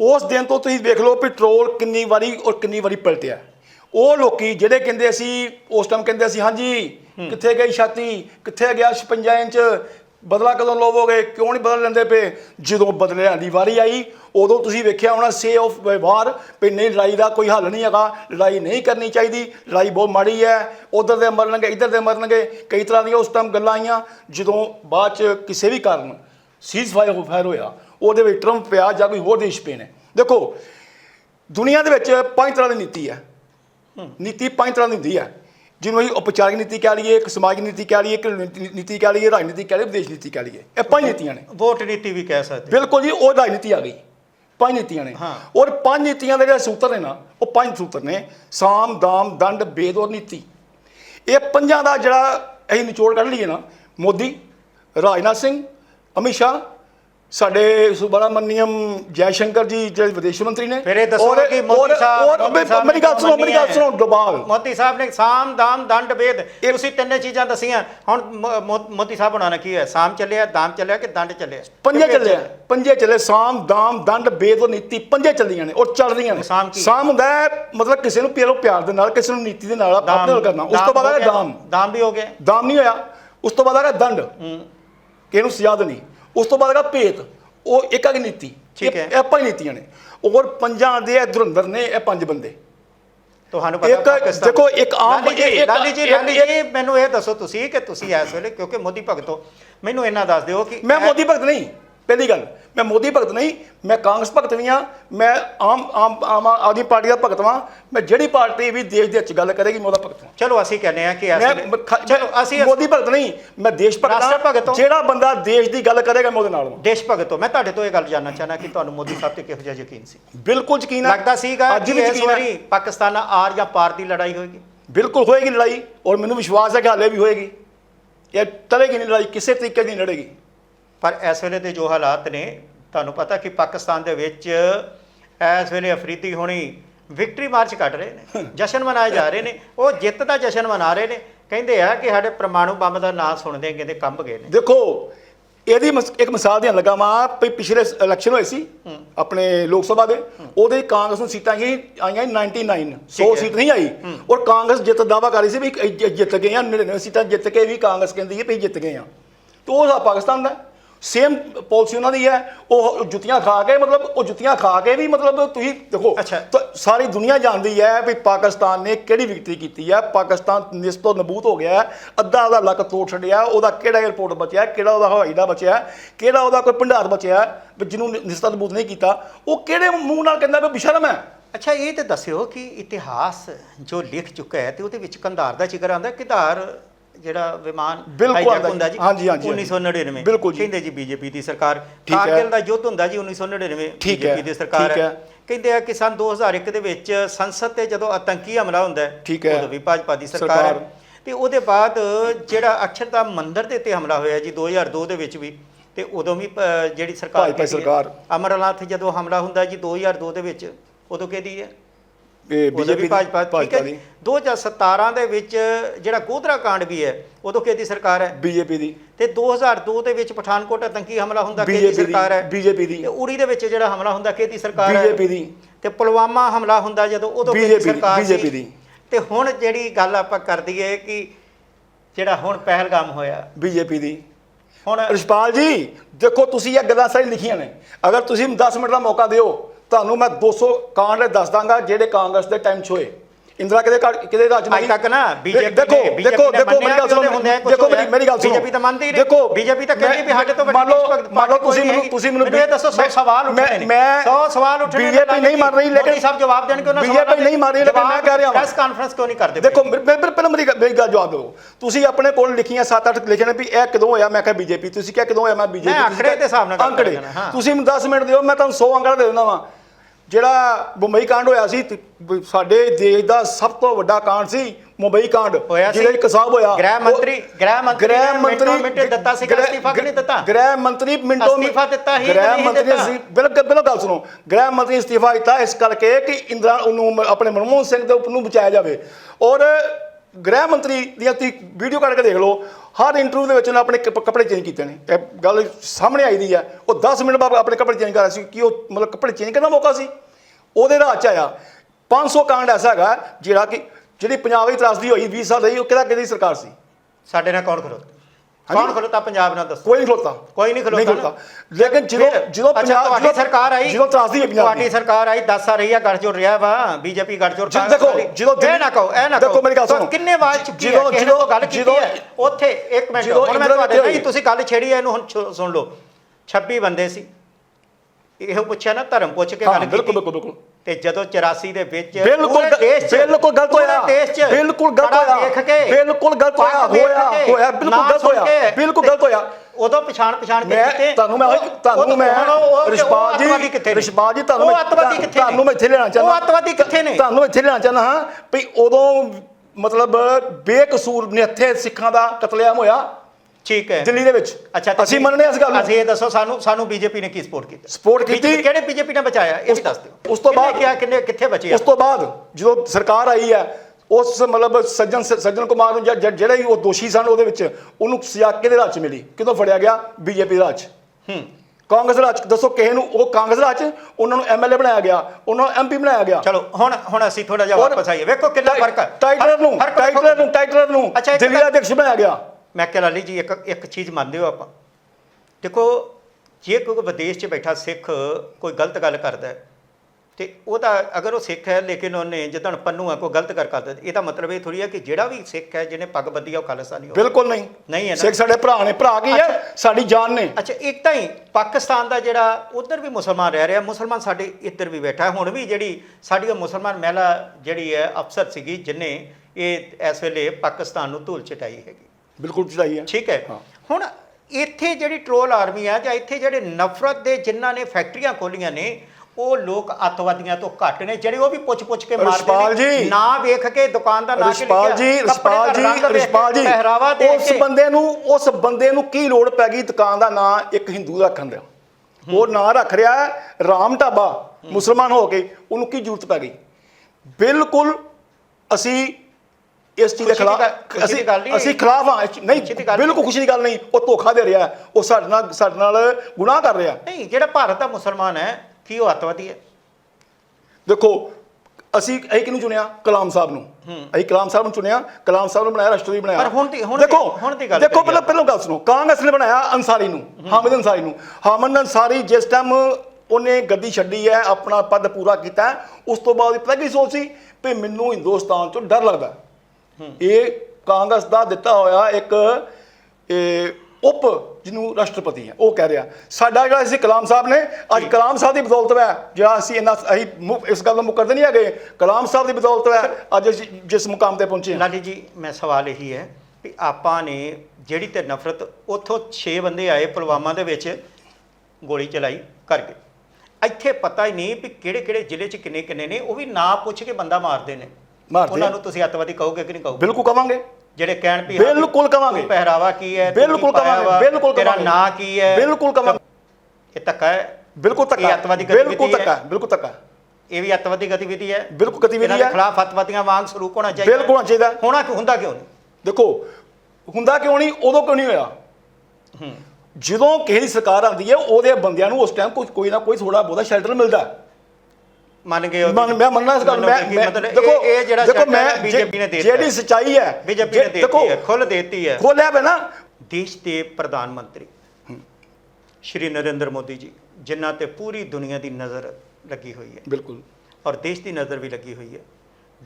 ਉਸ ਦਿਨ ਤੋਂ ਤੁਸੀਂ ਵੇਖ ਲਓ ਪੈਟਰੋਲ ਕਿੰਨੀ ਵਾਰੀ ਔਰ ਕਿੰਨੀ ਵਾਰੀ ਪਲਟਿਆ। ਉਹ ਲੋਕੀ ਜਿਹੜੇ ਕਹਿੰਦੇ ਸੀ ਉਸ ਟਾਈਮ ਕਹਿੰਦੇ ਸੀ ਹਾਂਜੀ ਕਿੱਥੇ ਗਈ ਛਾਤੀ? ਕਿੱਥੇ ਗਿਆ 56 ਇੰਚ? ਬਦਲਾ ਕਦੋਂ ਲਵੋਗੇ? ਕਿਉਂ ਨਹੀਂ ਬਦਲ ਲੈਂਦੇ ਪਏ? ਜਦੋਂ ਬਦਲਿਆਂ ਦੀ ਵਾਰੀ ਆਈ ਉਦੋਂ ਤੁਸੀਂ ਵੇਖਿਆ ਹੋਣਾ ਸੇ ਆਫ ਵਾਰ ਵੀ ਨਹੀਂ ਲੜਾਈ ਦਾ ਕੋਈ ਹੱਲ ਨਹੀਂ ਹੈਗਾ ਲੜਾਈ ਨਹੀਂ ਕਰਨੀ ਚਾਹੀਦੀ ਲੜਾਈ ਬਹੁਤ ਮਾੜੀ ਹੈ ਉਧਰ ਦੇ ਮਰਨਗੇ ਇੱਧਰ ਦੇ ਮਰਨਗੇ ਕਈ ਤਰ੍ਹਾਂ ਦੀਆਂ ਉਸ ਟਾਈਮ ਗੱਲਾਂ ਆਈਆਂ ਜਦੋਂ ਬਾਅਦ ਚ ਕਿਸੇ ਵੀ ਕਾਰਨ ਸੀਜ਼ ਫਾਇਰ ਫਾਇਰ ਹੋਇਆ ਉਹਦੇ ਵਿੱਚ ਟਰੰਪ ਪਿਆ ਜਾਂ ਕੋਈ ਹੋਰ ਦੇਸ਼ ਪਏ ਨੇ। ਦੇਖੋ ਦੁਨੀਆ ਦੇ ਵਿੱਚ ਪੰਜ ਤਰ੍ਹਾਂ ਦੀ ਨੀਤੀ ਹੈ। ਨੀਤੀ ਪੰਜ ਤਰ੍ਹਾਂ ਦੀ ਹੁੰਦੀ ਹੈ ਜਿਹਨੂੰ ਅਸੀਂ ਉਪਚਾਰਿਕ ਨੀਤੀ ਕਹਿ ਲਈਏ ਇੱਕ ਸਮਾਜਿਕ ਨੀਤੀ ਕਹਿ ਲਈਏ ਇੱਕ ਨੀਤੀ- ਕਹਿ ਲਈਏ ਰਾਜਨੀਤੀ ਕਹਿ ਲਈਏ ਵਿਦੇਸ਼ ਨੀਤੀ ਕਹਿ ਲਈਏ। ਇਹ ਪੰਜ ਨੀਤੀਆਂ ਨੇ। ਵੋਟ ਨੀਤੀ ਵੀ ਕਹਿ ਸਕਦੇ। ਬਿਲਕੁਲ ਜੀ ਉਹ ਰਾਜਨੀਤੀ ਆ ਗਈ। ਪੰਜ ਨੀਤੀਆਂ ਨੇ। ਹਾਂ। ਔਰ ਪੰਜ ਨੀਤੀਆਂ ਦੇ ਜਿਹੜੇ ਸੂਤਰ ਨੇ ਨਾ ਉਹ ਪੰਜ ਸੂਤਰ ਨੇ। ਸਾਮ ਦਾਮ ਦੰਡ ਭੇਦ ਔਰ ਨੀਤੀ। ਇਹ ਪੰਜਾਂ ਦਾ ਜਿਹੜਾ ਅਸੀਂ ਨਿਚੋੜ ਕੱਢ ਲਈਏ ਨਾ ਮੋਦੀ ਰਾਜਨਾਥ ਸਿੰਘ ਅਮਿਤ ਸ਼ਾਹ ਸਾਡੇ ਸੁਬਰਾਮਨਿਅਮ ਜੈ ਸ਼ੰਕਰ ਜੀ ਜਿਹੜੇ ਵਿਦੇਸ਼ ਮੰਤਰੀ ਨੇ। ਫਿਰ ਇਹ ਦੱਸੋ ਔਰ- ਕਿ ਮੋਦੀ ਔਰ- ਸਾਹਿਬ ਔਰ ਮੋਦੀ ਸਾਹਿਬ ਮੇਰੀ ਗੱਲ ਸੁਣੋ ਮੇਰੀ ਗੱਲ ਸੁਣੋ ਦਬਾਅ ਮੋਦੀ ਸਾਹਿਬ ਨੇ ਸਾਮ ਦਾਮ ਦੰਡ ਭੇਦ ਤੁਸੀਂ ਤਿੰਨੇ ਚੀਜ਼ਾਂ ਦਸੀਆਂ। ਹੁਣ ਮ- ਮੋ- ਮੋਦੀ ਸਾਹਿਬ ਬਣਾਣਾ ਕੀ ਹੈ? ਸਾਮ ਚੱਲਿਆ ਦਾਮ ਚੱਲਿਆ ਕਿ ਦੰਡ ਚੱਲਿਆ? ਪੰਜੇ ਕਿ ਭੇਦ ਚੱਲੇ ਆ, ਪੰਜੇ ਚੱਲੇ ਸਾਮ ਦਾਮ ਦੰਡ ਭੇਦ ਔਰ ਨੀਤੀ। ਪੰਜੇ ਚੱਲੀਆਂ ਨੇ ਔਰ ਚੱਲ ਰਹੀਆਂ ਨੇ। ਸਾਮ ਕੀ? ਸਾਮ ਹੁੰਦਾ ਹੈ ਮਤਲਬ ਕਿਸੇ ਨੂੰ ਪਿਆਰੋ ਪਿਆਰ ਦੇ ਨਾਲ ਕਿਸੇ ਨੂੰ ਨੀਤੀ ਦੇ ਨਾਲ ਆਪਣੇ ਨਾਲ ਕਰਨਾ। ਉਸ ਤੋਂ ਬਾਅਦ ਹੋ ਗਿਆ, ਦਾਮ। ਦਾਮ ਵੀ ਹੋ ਗਿਆ। ਦਾਮ ਨਹੀਂ ਹੋਇਆ। ਉਸ ਤੋਂ ਬਾਅਦ ਹੈਗਾ ਦੰਡ। ਕਿ ਇਹਨੂੰ ਸਜ਼ਾ ਦੇਣੀ। ਉਸ ਤੋਂ ਬਾਅਦ ਹੈਗਾ ਭੇਤ। ਉਹ ਇੱਕ ਹੈਗੀ ਨੀਤੀ। ਠੀਕ ਹੈ। ਇਹ ਪੰਜ ਨੀਤੀਆਂ ਨੇ। ਔਰ ਪੰਜਾਂ ਦੇ ਇਹ ਧੁਰੰਧਰ ਨੇ ਇਹ ਪੰਜ ਬੰਦੇ। ਤੁਹਾਨੂੰ ਪਤਾ ਇੱਕ- ਪਾਕਿਸਤਾਨ ਦੇਖੋ, ਇੱਕ ਆਮ- ਲਾਲੀ ਜੀ ਇੱਕ- ਲਾਲੀ ਜੀ ਇੱਕ- ਲਾਲੀ ਜੀ ਮੈਨੂੰ ਇਹ ਦੱਸੋ ਤੁਸੀਂ ਕਿ ਤੁਸੀਂ ਇਸ ਵੇਲੇ ਕਿਉਂਕਿ ਮੋਦੀ ਭਗਤੋ ਮੈਨੂੰ ਇਹਨਾਂ ਦੱਸ ਦਿਓ ਕਿ ਮੈਂ ਇਹ- ਮੋਦੀ ਭਗਤ ਨਹੀਂ। ਪਹਿਲੀ ਗੱਲ ਮੈਂ ਮੋਦੀ ਭਗਤ ਨਹੀਂ ਮੈਂ ਕਾਂਗਰਸ ਭਗਤ ਵੀ ਹਾਂ ਮੈਂ ਆਮ ਆਮ ਆਮ ਆਦਮੀ ਪਾਰਟੀ ਦਾ ਭਗਤ ਹਾਂ ਮੈਂ ਜਿਹੜੀ ਪਾਰਟੀ ਵੀ ਦੇਸ਼ ਦੇ ਵਿੱਚ ਗੱਲ ਕਰੇਗੀ ਮੈਂ ਉਹਦਾ ਭਗਤ ਹਾਂ ਚਲੋ ਅਸੀਂ ਕਹਿੰਦੇ ਆ ਕਿ ਚਲੋ ਅਸੀਂ ਮੋਦੀ ਭਗਤ ਨਹੀਂ ਮੈਂ ਦੇਸ਼ ਭਗਤ ਭਗਤ ਹਾਂ ਹੋ। ਜਿਹੜਾ ਬੰਦਾ ਦੇਸ਼ ਦੀ ਗੱਲ ਕਰੇਗਾ ਮੈਂ ਉਹਦੇ ਨਾਲ ਹਾਂ ਦੇਸ਼ ਭਗਤੋ ਮੈਂ ਤੁਹਾਡੇ ਤੋਂ ਇਹ ਗੱਲ ਜਾਨਣਾ ਚਾਹਨਾ ਕਿ ਤੁਹਾਨੂੰ ਮੋਦੀ ਸਾਹਿਬ ਤੇ ਕਿਹੋ ਜਿਹਾ ਯਕੀਨ ਸੀ? ਬਿਲਕੁਲ ਯਕੀਨ ਹੈ ਲੱਗਦਾ ਸੀਗਾ ਅੱਜ ਵੀ ਇਸ ਹੈ ਵਾਰੀ ਪਾਕਿਸਤਾਨ ਨਾਲ ਆਰ ਜਾਂ ਪਾਰ ਦੀ ਲੜਾਈ ਹੋਏਗੀ? ਬਿਲਕੁਲ ਹੋਏਗੀ ਲੜਾਈ ਔਰ ਮੈਨੂੰ ਵਿਸ਼ਵਾਸ ਹੈ ਕਿ ਹਾਲੇ ਵੀ ਹੋਏਗੀ। ਇਹ ਟਲੇਗੀ ਨਹੀਂ ਲੜਾਈ ਕਿਸੇ ਤਰੀਕੇ ਦੀ ਨਹੀਂ ਲੜੇਗੀ। ਪਰ ਇਸ ਵੇਲੇ ਦੇ ਜੋ ਹਾਲਾਤ ਨੇ ਤੁਹਾਨੂੰ ਪਤਾ ਕਿ ਪਾਕਿਸਤਾਨ ਦੇ ਵਿੱਚ ਇਸ ਵੇਲੇ ਅਫਰੀਦੀ ਹੋਣੀ ਵਿਕਟਰੀ ਮਾਰਚ ਕੱਢ ਰਹੇ ਨੇ ਜਸ਼ਨ ਮਨਾਏ ਜਾ ਰਹੇ ਨੇ ਉਹ ਜਿੱਤ ਦਾ ਜਸ਼ਨ ਮਨਾ ਰਹੇ ਨੇ। ਕਹਿੰਦੇ ਆ ਕਿ ਸਾਡੇ ਪ੍ਰਮਾਣੂ ਬੰਬ ਦਾ ਨਾਂ ਸੁਣਦੇ ਕਹਿੰਦੇ ਕੰਬ ਗਏ ਨੇ। ਦੇਖੋ ਇਹਦੀ ਇੱਕ ਮਿਸਾਲ ਦੇਣ ਲੱਗਾ ਵੀ ਪਿਛਲੇ ਇਲੈਕਸ਼ਨ ਹੋਏ ਸੀ ਆਪਣੇ ਲੋਕ ਸਭਾ ਦੇ ਉਹਦੇ ਕਾਂਗਰਸ ਨੂੰ ਸੀਟਾਂ ਆਈਆਂ ਆਈਆਂ 99 100 ਠੀਕ ਹੈ। ਸੀਟ ਨਹੀਂ ਆਈ। ਔਰ ਕਾਂਗਰਸ ਜਿੱਤ ਦਾਵਾ ਕਰ ਰਹੀ ਸੀ ਵੀ ਜਿੱਤ ਗਏ ਆ 99 ਸੀਟਾਂ ਜਿੱਤ ਕੇ ਵੀ ਕਾਂਗਰਸ ਕਹਿੰਦੀ ਹੈ ਵੀ ਜਿੱਤ ਗਏ ਆ। ਤੇ ਉਹ ਪਾਕਿਸਤਾਨ ਦਾ ਸੇਮ ਪਾਲਿਸੀ ਉਹਨਾਂ ਦੀ ਹੈ। ਉਹ ਜੁੱਤੀਆਂ ਖਾ ਕੇ ਮਤਲਬ ਉਹ ਜੁੱਤੀਆਂ ਖਾ ਕੇ ਵੀ ਮਤਲਬ ਤੁਸੀਂ ਦੇਖੋ ਅੱਛਾ। ਸਾਰੀ ਦੁਨੀਆ ਜਾਣਦੀ ਹੈ ਵੀ ਪਾਕਿਸਤਾਨ ਨੇ ਕਿਹੜੀ ਵਿਕਟਰੀ ਕੀਤੀ ਹੈ। ਪਾਕਿਸਤਾਨ ਨਿਸਤੋ ਨਬੂਤ ਹੋ ਗਿਆ ਹੈ। ਅੱਧਾ ਉਹਦਾ ਲੱਕ ਤੋੜ ਛੱਡਿਆ। ਉਹਦਾ ਕਿਹੜਾ 에ਅਰਪੋਰਟ ਬਚਿਆ? ਕਿਹੜਾ ਉਹਦਾ ਹਵਾਈ ਅੱਡਾ ਬਚਿਆ? ਕਿਹੜਾ ਉਹਦਾ ਕੋਈ ਭੰਡਾਰ ਬਚਿਆ? ਵੀ ਜਿਹਨੂੰ ਨਿਸਤੋ ਨਬੂਤ ਨਹੀਂ ਕੀਤਾ। ਉਹ ਕਿਹੜੇ ਮੂੰਹ ਨਾਲ ਕਹਿੰਦਾ ਵੀ ਬਿਸ਼ਰਮ ਹੈ? ਅੱਛਾ ਇਹ ਤੇ ਦੱਸਿਓ ਕਿ ਇਤਿਹਾਸ ਜੋ ਲਿਖ ਚੁੱਕਾ ਹੈ ਤੇ ਉਹਦੇ ਵਿੱਚ ਕੰਧਾਰ ਦਾ ਜ਼ਿਕਰ ਆਉਂਦਾ ਕਿਧਾਰ ਜਿਹੜਾ ਵਿਮਾਨ ਆਉਂਦਾ ਹੁੰਦਾ ਜੀ। ਜੀ ਹਾਂਜੀ, ਹਾਂਜੀ, 1999 ਬਿਲਕੁਲ ਜੀ। ਕਹਿੰਦੇ ਜੀ ਬੀਜੇਪੀ ਦੀ ਸਰਕਾਰ ਠੀਕ ਹੈ। ਕਾਰਗਿਲ ਦਾ ਯੁੱਧ ਹੁੰਦਾ ਜੀ 1999 ਠੀਕ ਹੈ, ਬੀਜੇਪੀ ਦੀ ਸਰਕਾਰ ਠੀਕ ਹੈ ਹੈ। ਕਹਿੰਦੇ ਆ ਕਿ ਸਨ 2001 ਦੇ ਵਿੱਚ ਸੰਸਦ ਤੇ ਜਦੋਂ ਆਤੰਕੀ ਹਮਲਾ ਹੁੰਦਾ ਹੈ। ਉਦੋਂ ਵੀ ਭਾਜਪਾ ਦੀ ਸਰਕਾਰ। ਹੈ ਤੇ ਉਹਦੇ ਬਾਅਦ ਜਿਹੜਾ ਅਕਸ਼ਰਧਾਮ ਮੰਦਿਰ ਦੇ ਉੱਤੇ ਹਮਲਾ ਹੋਇਆ ਜੀ 2002 ਦੇ ਵਿੱਚ ਵੀ ਤੇ ਉਦੋਂ ਵੀ ਜਿਹੜੀ ਸਰਕਾਰ ਭਾਜਪਾ। ਅਮਰਨਾਥ ਜਦੋਂ ਹਮਲਾ ਹੁੰਦਾ ਜੀ 2002 ਦੇ ਵਿੱਚ ਉਦੋਂ ਕਹਿੰਦੀ ਹੈ ਬੀਜੇਪੀ ਭਾਜਪਾ ਠੀਕ ਹੈ ਦੀ 2017 ਦੇ ਵਿੱਚ ਜਿਹੜਾ ਗੋਧਰਾ ਕਾਂਡ ਵੀ ਹੈ ਉਦੋਂ ਕਿਹਦੀ ਸਰਕਾਰ ਹੈ? ਬੀਜੇਪੀ ਦੀ। ਤੇ 2002 ਦੇ ਵਿੱਚ ਪਠਾਨਕੋਟ ਆਤੰਕੀ ਹਮਲਾ ਹੁੰਦਾ ਕਿਹਦੀ ਬੀਜੇਪੀ ਸਰਕਾਰ ਹੈ? ਬੀਜੇਪੀ ਦੀ। ਤੇ ਉੜੀ ਦੇ ਵਿੱਚ ਜਿਹੜਾ ਹਮਲਾ ਹੁੰਦਾ ਕਿਹਦੀ ਸਰਕਾਰ ਹੈ? ਬੀਜੇਪੀ ਦੀ। ਤੇ ਪੁਲਵਾਮਾ ਹਮਲਾ ਹੁੰਦਾ ਜਦੋਂ ਉਦੋਂ ਕਿਹਦੀ ਸਰਕਾਰ ਸੀ? BJP ਦੀ। ਤੇ ਹੁਣ ਜਿਹੜੀ ਗੱਲ ਆਪਾਂ ਕਰ ਦਈਏ ਕਿ ਜਿਹੜਾ ਹੁਣ ਪਹਿਲਗਾਮ ਹੋਇਆ। ਬੀਜੇਪੀ ਦੀ। ਹੁਣ ਰਿਸ਼ਪਾਲ ਜੀ ਦੇਖੋ ਤੁਸੀਂ ਇਹ ਗੱਲਾਂ ਸਾਰੀ ਲਿਖੀਆਂ ਨੇ। ਅਗਰ ਤੁਸੀਂ 10 ਮਿੰਟ ਦਾ ਮੌਕਾ ਦਿਓ ਤੁਹਾਨੂੰ ਮੈਂ 200 ਕਾਂਡ ਦੱਸ ਦਾਂਗਾ ਜਿਹੜੇ ਕਾਂਗਰਸ ਦੇ ਟਾਈਮ 'ਚ ਹੋਏ। ਇੰਦਰਾ ਕਿਹਦੇ ਕਿਹਦੇ ਰਾਜ ਅੱਜ ਤੱਕ ਨਾ BJP ਦੇਖੋ ਦੇਖੋ ਦੇਖੋ ਮੇਰੀ ਗੱਲ ਸੁਣੋ ਦੇਖੋ ਮੇਰੀ। ਮੇਰੀ ਗੱਲ ਸੁਣੋ। BJP ਤਾਂ ਮੰਨਦੀ ਨਹੀਂ। ਦੇਖੋ BJP ਤਾਂ ਕਹਿੰਦੀ ਵੀ ਸਾਡੇ ਤੋਂ ਵੱਡੀ ਮੰਨ ਲਓ ਮੰਨ ਲਓ ਤੁਸੀਂ ਮੈਨੂੰ ਨਹੀਂ। ਤੁਸੀਂ ਮੈਨੂੰ ਇਹ ਦੱਸੋ, ਸੌ ਸਵਾਲ ਉੱਠਣੇ ਨੇ। ਮੈਂ ਸੌ ਸਵਾਲ ਉੱਠਣੇ ਨੇ BJP ਨਹੀਂ ਮੰਨ ਰਹੀ ਲੇਕਿਨ ਸਾਹਿਬ ਜਵਾਬ ਦੇਣਗੇ ਉਹਨਾਂ BJP ਨਹੀਂ ਮੰਨ ਰਹੀ ਲੇਕਿਨ ਮੈਂ ਕਹਿ ਰਿਹਾ ਪ੍ਰੈਸ ਕਾਨਫਰੰਸ ਕਿਉਂ ਨਹੀਂ ਕਰਦੇ ਦੇਖੋ ਪਹਿਲਾਂ ਮੇਰੀ ਗੱਲ- ਮੇਰੀ ਗੱਲ ਜਵਾਬ ਦਿਓ। ਤੁਸੀਂ ਆਪਣੇ ਕੋਲ ਲਿਖੀਆਂ 7-8 ਲਿਖੇ ਨੇ ਵੀ ਇਹ ਕਦੋਂ ਹੋਇਆ? ਮੈਂ ਕਿਹਾ ਬੀਜੇਪੀ। ਤੁਸੀਂ ਕਿਹਾ ਕਦੋਂ ਹੋਇਆ? ਮੈਂ ਬੀਜੇਪੀ। ਮੈਂ ਅੰਕੜੇ ਦੇ ਹਿਸਾਬ ਨਾਲ ਅੰਕੜੇ। ਹਾਂ। ਤੁਸੀਂ ਮੈਨੂੰ 10 ਮਿੰਟ ਦਿਓ ਮੈਂ ਤੁਹਾਨੂੰ 100 ਅੰਕੜਾ ਦੇ ਦਿੰਦਾ ਵਾਂ। ਜਿਹੜਾ ਬੰਬਈ ਕਾਂਡ ਹੋਇਆ ਸੀ ਤੇ ਬ- ਸਾਡੇ ਦੇਸ਼ ਦਾ ਸਭ ਤੋਂ ਵੱਡਾ ਕਾਂਡ ਸੀ ਮੁੰਬਈ ਕਾਂਡ ਹੋਇਆ ਸੀ। ਵਿੱਚ ਕਸਾਬ ਹੋਇਆ ਗ੍ਰਹਿ ਉਹ- ਮੰਤਰੀ- ਗ੍ਰਹਿ ਮੰਤਰੀ ਗ੍ਰਹਿ ਨੇ ਮੰਤਰੀ ਮਿੰਟੋ ਮਿੰਟ ਦਿੱਤਾ ਸੀਗਾ ਗ੍ਰਹਿ- ਅਸਤੀਫਾ ਕਿ ਨਹੀਂ ਦਿੱਤਾ? ਗ੍ਰਹਿ ਮੰਤਰੀ ਮਿੰਟੋ ਮਿੰਟ- ਅਸਤੀਫਾ ਦਿੱਤਾ ਹੀ ਕਿ ਗ੍ਰਹਿ ਨਹੀਂ ਮੰਤਰੀ ਦਿੱਤਾ? ਬਿਲਕੁਲ ਬਿਲਕੁਲ ਗੱਲ ਸੁਣੋ ਗ੍ਰਹਿ ਮੰਤਰੀ ਅਸਤੀਫਾ ਦਿੱਤਾ ਇਸ ਕਰਕੇ ਕਿ ਇੰਦਰਾ ਉਹਨੂੰ ਆਪਣੇ ਮਨਮੋਹਨ ਸਿੰਘ ਦੇ ਉੱਪਰ ਨੂੰ ਬਚਾਇਆ ਜਾਵੇ ਔਰ ਗ੍ਰਹਿ ਮੰਤਰੀ ਦੀਆਂ ਤੁਸੀਂ ਵੀਡੀਓ ਕੱਢ ਕੇ ਦੇਖ ਲਓ, ਹਰ ਇੰਟਰਵਿਊ ਦੇ ਵਿੱਚ ਉਹਨਾਂ ਆਪਣੇ ਕਪ ਕੱਪੜੇ ਚੇਂਜ ਕੀਤੇ ਨੇ। ਇਹ ਗੱਲ ਸਾਹਮਣੇ ਆਈ ਦੀ ਹੈ ਉਹ 10 ਮਿੰਟ ਬਾਅਦ ਆਪਣੇ ਕੱਪੜੇ ਚੇਂਜ ਕਰ ਰਿਹਾ ਸੀ ਕਿ ਉਹ ਮਤਲਬ ਕੱਪੜੇ ਚੇਂਜ ਕਰਨ ਦਾ ਮੌਕਾ ਸੀ। ਉਹਦੇ ਰਾਜ ਚ ਆਇਆ। 500 ਕਾਂਡ ਐਸਾ ਹੈਗਾ ਜਿਹੜਾ ਕਿ ਜਿਹੜੀ ਪੰਜਾਬ ਦੀ ਤਰਾਸਦੀ ਹੋਈ 20 ਸਾਲ ਰਹੀ, ਉਹ ਕਿਹਦਾ ਕਿਹਦੀ ਸਰਕਾਰ ਸੀ? ਸਾਡੇ ਨਾਲ ਕੌਣ ਖਲੋਤਾ ਕੌਣ ਖਲੋਤਾ ਪੰਜਾਬ ਨਾਲ ਦੱਸੋ? ਕੋਈ ਨਹੀਂ ਖਲੋਤਾ। ਕੋਈ ਨਹੀਂ ਖਲੋਤਾ। ਲੇਕਿਨ ਜਦੋਂ ਜਦੋਂ ਪੰਜਾਬ ਤੁਹਾਡੀ ਸਰਕਾਰ ਆਈ। ਜਦੋਂ ਤਰਾਸਦੀ ਪੰਜਾਬ ਤੁਹਾਡੀ ਸਰਕਾਰ ਆਈ 10 ਸਾਲ ਰਹੀ ਆ ਗੱਠਜੋੜ ਰਿਹਾ ਵਾ ਬੀਜੇਪੀ ਗੱਠਜੋੜ ਕਾਂਗਰਸ ਦੇਖੋ। ਜਦੋਂ ਇਹ ਨਾ ਕਹੋ ਇਹ ਨਾ ਦੇਖੋ, ਮੇਰੀ ਗੱਲ ਸੁਣੋ। ਕਿੰਨੇ ਵਾਰ ਚੁੱਕੀ ਹੈ? ਜਦੋਂ- ਜਦੋਂ- ਗੱਲ ਕੀਤੀ ਹੈ। ਉੱਥੇ ਇੱਕ ਮਿੰਟ ਹੁਣ ਮੈਂ ਤੁਹਾਡੇ ਨਹੀਂ ਤੁਸੀਂ ਗੱਲ ਛੇੜੀ ਹੈ ਇਹਨੂੰ ਹੁਣ ਸੁਣ ਲਓ। 26 ਬੰਦੇ ਸੀ। ਇਹੋ ਪੁੱਛਿਆ ਨਾ ਧਰਮ ਪੁੱਛ ਕੇ ਗੱਲ ਬਿਲਕੁਲ ਕੀਤੀ। ਬਿਲਕੁਲ ਬਿਲਕੁਲ। ਤੇ ਜਦੋਂ 84 ਦੇ ਵਿੱਚ ਬਿਲਕੁਲ ਬਿਲਕੁਲ ਗਲਤ ਹੋਇਆ। ਬਿਲਕੁਲ ਗਲਤ ਹੋਇਆ। ਦੇਖ ਕੇ ਬਿਲਕੁਲ ਗਲਤ ਹੋਇਆ। ਹੋਇਆ ਬਿਲਕੁਲ ਨਾਂ ਗਲਤ ਹੋਇਆ। ਬਿਲਕੁਲ ਗਲਤ ਹੋਇਆ। ਉਦੋਂ ਪਛਾਣ ਪਛਾਣ ਕੇ ਕੀਤੇ ਤੁਹਾਨੂੰ ਮੈਂ ਤੁਹਾਨੂੰ ਮੈਂ ਰਿਸ਼ਪਾਲ ਜੀ ਨੇ? ਰਿਸ਼ਪਾਲ ਜੀ ਤੁਹਾਨੂੰ ਮੈਂ- ਨੇ? ਤੁਹਾਨੂੰ ਮੈਂ ਇੱਥੇ ਲੈਣਾ ਚਾਹੁੰਦਾ। ਉਹ ਅੱਤਵਾਦੀ ਕਿੱਥੇ ਨੇ? ਤੁਹਾਨੂੰ ਇੱਥੇ ਲੈਣਾ ਚਾਹੁੰਦਾ ਹਾਂ ਵੀ ਉਦੋਂ ਮਤਲਬ ਬੇਕਸੂਰ ਨਿਹੱਥੇ ਸਿੱਖਾਂ ਦਾ ਕਤਲੇਆਮ ਹੋਇਆ। ਠੀਕ ਹੈ। ਦਿੱਲੀ ਦੇ ਵਿੱਚ। ਅੱਛਾ ਤੇ ਅਸੀਂ ਮੰਨਦੇ ਹਾਂ ਇਸ ਗੱਲ ਨੂੰ। ਅਸੀਂ ਇਹ ਦੱਸੋ ਸਾਨੂੰ ਸਾਨੂੰ ਬੀਜੇਪੀ ਨੇ ਕੀ ਸਪੋਰਟ ਕੀਤਾ? Support ਕੀਤੀ। ਕਿਹੜੇ ਬੀਜੇਪੀ ਨੇ ਬਚਾਇਆ? ਇਹ ਵੀ ਦੱਸ ਦਿਓ। ਉਸ ਤੋਂ ਬਾਅਦ- ਕਿਹਾ ਕਿੰਨੇ ਕਿੱਥੇ ਬਚੇ? ਉਸ ਤੋਂ ਬਾਅਦ ਜਦੋਂ ਸਰਕਾਰ ਆਈ ਹੈ ਉਸ ਮਤਲਬ ਸੱਜਣ ਸੱਜਣ ਕੁਮਾਰ ਨੂੰ ਜਿਹੜੇ ਵੀ ਉਹ ਦੋਸ਼ੀ ਸਨ ਉਹਦੇ ਵਿੱਚ ਉਹਨੂੰ ਸਜ਼ਾ ਕਿਹਦੇ ਰਾਜ ਚ ਮਿਲੀ। ਕਿਦੋਂ ਫੜਿਆ ਗਿਆ? ਬੀਜੇਪੀ ਰਾਜ। ਹੂੰ। ਕਾਂਗਰਸ ਰਾਜ। ਦੱਸੋ ਕਿਸੇ ਨੂੰ ਉਹ ਕਾਂਗਰਸ ਰਾਜ 'ਚ ਉਹਨਾਂ ਨੂੰ ਐਮਐਲਏ ਬਣਾਇਆ ਗਿਆ ਉਹਨਾਂ ਨੂੰ ਐਮਪੀ ਬਣਾਇਆ ਗਿਆ। ਚਲੋ ਹੁਣ ਹੁਣ ਅਸੀਂ ਥੋੜਾ ਜਿਹਾ ਵਾਪਸ ਆਈਏ। ਵੇਖੋ ਕਿੰਨਾ ਫ਼ਰਕ ਹੈ ਟਾਈਟਲਰ ਨੂੰ ਟਾਈਟਲਰ ਨੂੰ ਟਾਈਟਲਰ ਨੂੰ ਦਿੱਲੀ ਦਾ ਅਧਿਕਸ਼ ਬਣਾਇਆ ਗਿਆ। ਮੈਂ ਕਿਹਾ ਲਾਲੀ ਜੀ ਇੱਕ ਇੱਕ ਚੀਜ਼ ਮੰਨਦੇ ਹੋ ਆਪਾਂ। ਦੇਖੋ ਜੇ ਕੋਈ ਵਿਦੇਸ਼ 'ਚ ਬੈਠਾ ਸਿੱਖ ਕੋਈ ਗਲਤ ਗੱਲ ਕਰਦਾ ਹੈ ਤੇ ਉਹਦਾ ਅਗਰ ਉਹ ਸਿੱਖ ਹੈ ਲੇਕਿਨ ਉਹਨੇ ਜਿੱਦਾਂ ਪੰਨੂ ਆ ਕੋਈ ਗਲਤ ਕਰ ਕਰਦਾ ਇਹਦਾ ਮਤਲਬ ਇਹ ਥੋੜੀ ਹੈ ਕਿ ਜਿਹੜਾ ਵੀ ਸਿੱਖ ਹੈ ਜਿਹਨੇ ਪੱਗ ਬੱਧੀ ਆ ਉਹ ਖਾਲਿਸਤਾਨੀ ਹੋ ਬਿਲਕੁਲ ਨਹੀਂ। ਨਹੀਂ ਹੈ ਨਾ। ਸਿੱਖ ਸਾਡੇ ਭਰਾ ਨੇ ਭਰਾ ਕੀ ਹੈ? ਸਾਡੀ ਜਾਨ ਨੇ। ਅੱਛਾ ਇੱਕ ਤਾਂ ਹੀ ਪਾਕਿਸਤਾਨ ਦਾ ਜਿਹੜਾ ਉਧਰ ਵੀ ਮੁਸਲਮਾਨ ਰਹਿ ਰਿਹਾ ਮੁਸਲਮਾਨ ਸਾਡੇ ਇੱਧਰ ਵੀ ਬੈਠਾ। ਹੁਣ ਵੀ ਜਿਹੜੀ ਸਾਡੀ ਉਹ ਮੁਸਲਮਾਨ ਮਹਿਲਾ ਜਿਹੜੀ ਹੈ ਅਫਸਰ ਸੀਗੀ ਜਿਨੇ ਇਹ ਇਸ ਵੇਲੇ ਪਾਕਿਸਤਾਨ ਨੂੰ ਧੂਲ ਚਟਾਈ ਹੈਗੀ। ਬਿਲਕੁਲ ਚੜਾਈ ਹੈ। ਠੀਕ ਹੈ। ਹੁਣ ਇੱਥੇ ਜਿਹੜੀ ਟ੍ਰੋਲ ਆਰਮੀ ਹੈ ਜਾਂ ਇੱਥੇ ਜਿਹੜੇ ਨਫ਼ਰਤ ਦੇ ਜਿਨ੍ਹਾਂ ਨੇ ਫੈਕਟਰੀਆਂ ਖੋਲੀਆਂ ਨੇ ਉਹ ਲੋਕ ਅੱਤਵਾਦੀਆਂ ਤੋਂ ਘੱਟ ਨੇ ਜਿਹੜੇ ਉਹ ਵੀ ਪੁੱਛ-ਪੁੱਛ ਕੇ ਮਾਰਦੇ ਨੇ। ਨਾ ਵੇਖ ਕੇ ਦੁਕਾਨ ਦਾ ਨਾਂ ਕੀ ਰਿਸ਼ਪਾਲ ਜੀ ਦਾ ਰਿਸ਼ਪਾਲ ਜੀ ਰਿਸ਼ਪਾਲ ਪਹਿਰਾਵਾ ਦੇਖ ਉਸ ਬੰਦੇ ਨੂੰ ਉਸ ਬੰਦੇ ਨੂੰ ਕੀ ਲੋੜ ਪੈ ਗਈ ਦੁਕਾਨ ਦਾ ਨਾਂ ਇੱਕ ਹਿੰਦੂ ਦਾ ਰੱਖਣ ਦਾ? ਉਹ ਨਾਂ ਰੱਖ ਰਿਹਾ ਰਾਮ ਢਾਬਾ ਮੁਸਲਮਾਨ ਹੋ ਕੇ। ਉਹਨੂੰ ਕੀ ਜ਼ਰੂਰਤ ਪੈ ਗਈ? ਬਿਲਕੁਲ ਅਸੀਂ ਇਸ ਚੀਜ਼ ਦੇ ਖੁਸ਼ੀ ਦੀ ਗੱਲ- ਖਿਲਾਫ ਖੁਸ਼ੀ ਦੀ ਅਸੀਂ ਗੱਲ ਨਹੀਂ ਅਸੀਂ। ਖਿਲਾਫ ਹਾਂ। ਇਸ ਚੀਜ਼- ਖੁਸ਼ੀ ਦੀ ਨਹੀਂ ਗੱਲ ਬਿਲਕੁਲ ਖੁਸ਼ੀ ਦੀ ਗੱਲ ਨਹੀਂ। ਉਹ ਧੋਖਾ ਦੇ ਰਿਹਾ। ਹੈ ਉਹ ਸਾਡੇ ਨਾਲ ਸਾਡੇ ਨਾਲ ਗੁਨਾਹ ਕਰ ਰਿਹਾ। ਹੈ ਨਹੀਂ ਜਿਹੜਾ ਭਾਰਤ ਦਾ ਮੁਸਲਮਾਨ ਹੈ ਕੀ ਉਹ ਅੱਤਵਾਦੀ ਹੈ? ਦੇਖੋ ਅਸੀਂ ਅਸੀਂ ਕਿਹਨੂੰ ਚੁਣਿਆ? ਕਲਾਮ ਸਾਹਿਬ ਨੂੰ। ਅਸੀਂ ਕਲਾਮ ਸਾਹਿਬ ਨੂੰ ਚੁਣਿਆ। ਕਲਾਮ ਸਾਹਿਬ ਨੂੰ ਬਣਾਇਆ ਰਾਸ਼ਟਰਪਤੀ ਬਣਾਇਆ। ਪਰ ਹੁਣ ਦੀ- ਹੁਣ ਦੀ- ਦੇਖੋ ਹੁਣ ਦੀ ਗੱਲ ਦੇਖੋ ਕਰੀਏ ਪਹਿਲਾਂ। ਪਹਿਲਾਂ ਗੱਲ ਸੁਣੋ। ਕਾਂਗਰਸ ਨੇ ਬਣਾਇਆ ਅੰਸਾਰੀ ਨੂੰ ਹਾਮਿਦ ਅੰਸਾਰੀ ਨੂੰ। ਹਾਮਿਦ ਅੰਸਾਰੀ ਜਿਸ ਟਾਈਮ ਉਹਨੇ ਗੱਦੀ ਛੱਡੀ ਹੈ ਆਪਣਾ ਪਦ ਪੂਰਾ ਕੀਤਾ ਹੈ, ਉਸ ਤੋਂ ਬਾਅਦ ਪਤਾ ਕੀ ਸੋਚ ਸੀ? ਵੀ ਮੈਨੂੰ ਹਿੰਦੁਸਤਾਨ ਤੋਂ ਡਰ ਲੱਗਦਾ ਇਹ ਕਾਂਗਰਸ ਦਾ ਦਿੱਤਾ ਹੋਇਆ ਇੱਕ ਇਹ, ਉਪ ਜਿਹਨੂੰ ਰਾਸ਼ਟਰਪਤੀ ਹੈ ਉਹ ਕਹਿ ਰਿਹਾ। ਸਾਡਾ ਜਿਹੜਾ ਅਸੀਂ ਕਲਾਮ ਸਾਹਿਬ ਨੇ ਅੱਜ ਕਲਾਮ ਸਾਹਿਬ ਦੀ ਬਦੌਲਤ ਹੈ। ਜਿਹੜਾ ਅਸੀਂ ਇਹਨਾਂ ਅਸੀਂ ਇਸ ਗੱਲ ਨੂੰ ਮੁਕਰਦੇ ਨਹੀਂ ਹੈਗੇ। ਕਲਾਮ ਸਾਹਿਬ ਦੀ ਬਦੌਲਤ ਹੈ ਅੱਜ ਅਸੀਂ ਜਿਸ ਮੁਕਾਮ ਤੇ ਪਹੁੰਚੇ ਹਾਂ। ਲਾਲੀ ਜੀ ਮੈਂ ਸਵਾਲ ਇਹੀ ਹੈ ਵੀ ਆਪਾਂ ਨੇ ਜਿਹੜੀ ਤੇ ਨਫ਼ਰਤ ਉੱਥੋਂ 6 ਬੰਦੇ ਆਏ ਪੁਲਵਾਮਾ ਦੇ ਵਿੱਚ ਗੋਲੀ ਚਲਾਈ ਕਰਕੇ ਇੱਥੇ ਪਤਾ ਹੀ ਨਹੀਂ ਵੀ ਕਿਹੜੇ ਕਿਹੜੇ ਜ਼ਿਲ੍ਹੇ 'ਚ ਕਿੰਨੇ ਕਿੰਨੇ ਨੇ ਉਹ ਵੀ ਨਾਂ ਪੁੱਛ ਕੇ ਬੰਦਾ ਮਾਰਦੇ ਨੇ। ਮਾਰਦੇ ਉਹਨਾਂ ਆ। ਨੂੰ ਤੁਸੀਂ ਅੱਤਵਾਦੀ ਕਹੋਗੇ ਕਿ ਨਹੀਂ ਕਹੋਗੇ? ਬਿਲਕੁਲ ਕਵਾਂਗੇ। ਜਿਹੜੇ ਕਹਿਣ ਵੀ ਹਾਂ ਵੀ ਬਿਲਕੁਲ ਕਵਾਂਗੇ। ਤੂੰ ਪਹਿਰਾਵਾ ਕੀ ਹੈ ਤੂੰ ਬਿਲਕੁਲ ਕੀ ਪਾਇਆ ਕਵਾਂਗੇ ਬਿਲਕੁਲ ਤੇਰਾ ਕਵਾਂਗੇ। ਨਾਂ ਕੀ ਹੈ। ਬਿਲਕੁਲ ਕਵਾਂਗੇ। ਇਹ ਧੱਕਾ ਹੈ। ਬਿਲਕੁਲ ਇਹ ਧੱਕਾ ਅੱਤਵਾਦੀ ਬਿਲਕੁਲ ਗਤੀਵਿਧੀ ਹੈ। ਧੱਕਾ ਬਿਲਕੁਲ ਧੱਕਾ। ਇਹ ਵੀ ਅੱਤਵਾਦੀ ਗਤੀਵਿਧੀ ਹੈ। ਬਿਲਕੁਲ ਗਤੀਵਿਧੀ ਦੇ ਹੈ। ਖਿਲਾਫ ਅੱਤਵਾਦੀਆਂ ਵਾਂਗ ਸਲੂਕ ਹੋਣਾ ਚਾਹੀਦਾ। ਬਿਲਕੁਲ ਹੋਣਾ ਚਾਹੀਦਾ। ਹੈ। ਹੋਣਾ ਕਿ ਹੁੰਦਾ ਕਿਉਂ ਨਹੀਂ? ਦੇਖੋ ਹੁੰਦਾ ਕਿਉਂ ਨਹੀਂ ਉਦੋਂ ਕਿਉਂ ਨਹੀਂ ਹੋਇਆ? ਜਦੋਂ ਕਿਸੇ ਦੀ ਸਰਕਾਰ ਆਉਂਦੀ ਹੈ ਉਹਦੇ ਬੰਦਿਆਂ ਨੂੰ ਉਸ ਟਾਈਮ ਕੋਈ ਕੋਈ ਨਾ ਕੋਈ ਥੋੜਾ ਬਹੁਤਾ ਸ਼ੈਲਟਰ ਮਿਲਦਾ। ਹੈ। ਮੰਨ ਗਏ ਮੰਨ ਮੈਂ ਮੰਨਣਾ ਇਸ ਗੱਲ। ਮੈਂ ਦੇਖੋ ਇਹ ਜਿਹੜਾ ਦੇਖੋ ਮੈਂ ਬੀਜੇਪੀ ਨੇ ਦੇ ਜਿਹੜੀ ਸਚਾਈ ਹੈ ਬੀਜੇਪੀ ਨੇ ਦੇਤੀ ਹੈ ਖੁੱਲ ਦੇਤੀ ਹੈ। ਖੋਲਿਆ ਬੈ ਨਾ। ਦੇਸ਼ ਦੇ ਪ੍ਰਧਾਨ ਮੰਤਰੀ ਸ਼੍ਰੀ ਨਰਿੰਦਰ ਮੋਦੀ ਜੀ ਜਿਨ੍ਹਾਂ ਤੇ ਪੂਰੀ ਦੁਨੀਆ ਦੀ ਨਜ਼ਰ ਲੱਗੀ ਹੋਈ ਹੈ। ਬਿਲਕੁਲ। ਔਰ ਦੇਸ਼ ਦੀ ਨਜ਼ਰ ਵੀ ਲੱਗੀ ਹੋਈ ਹੈ।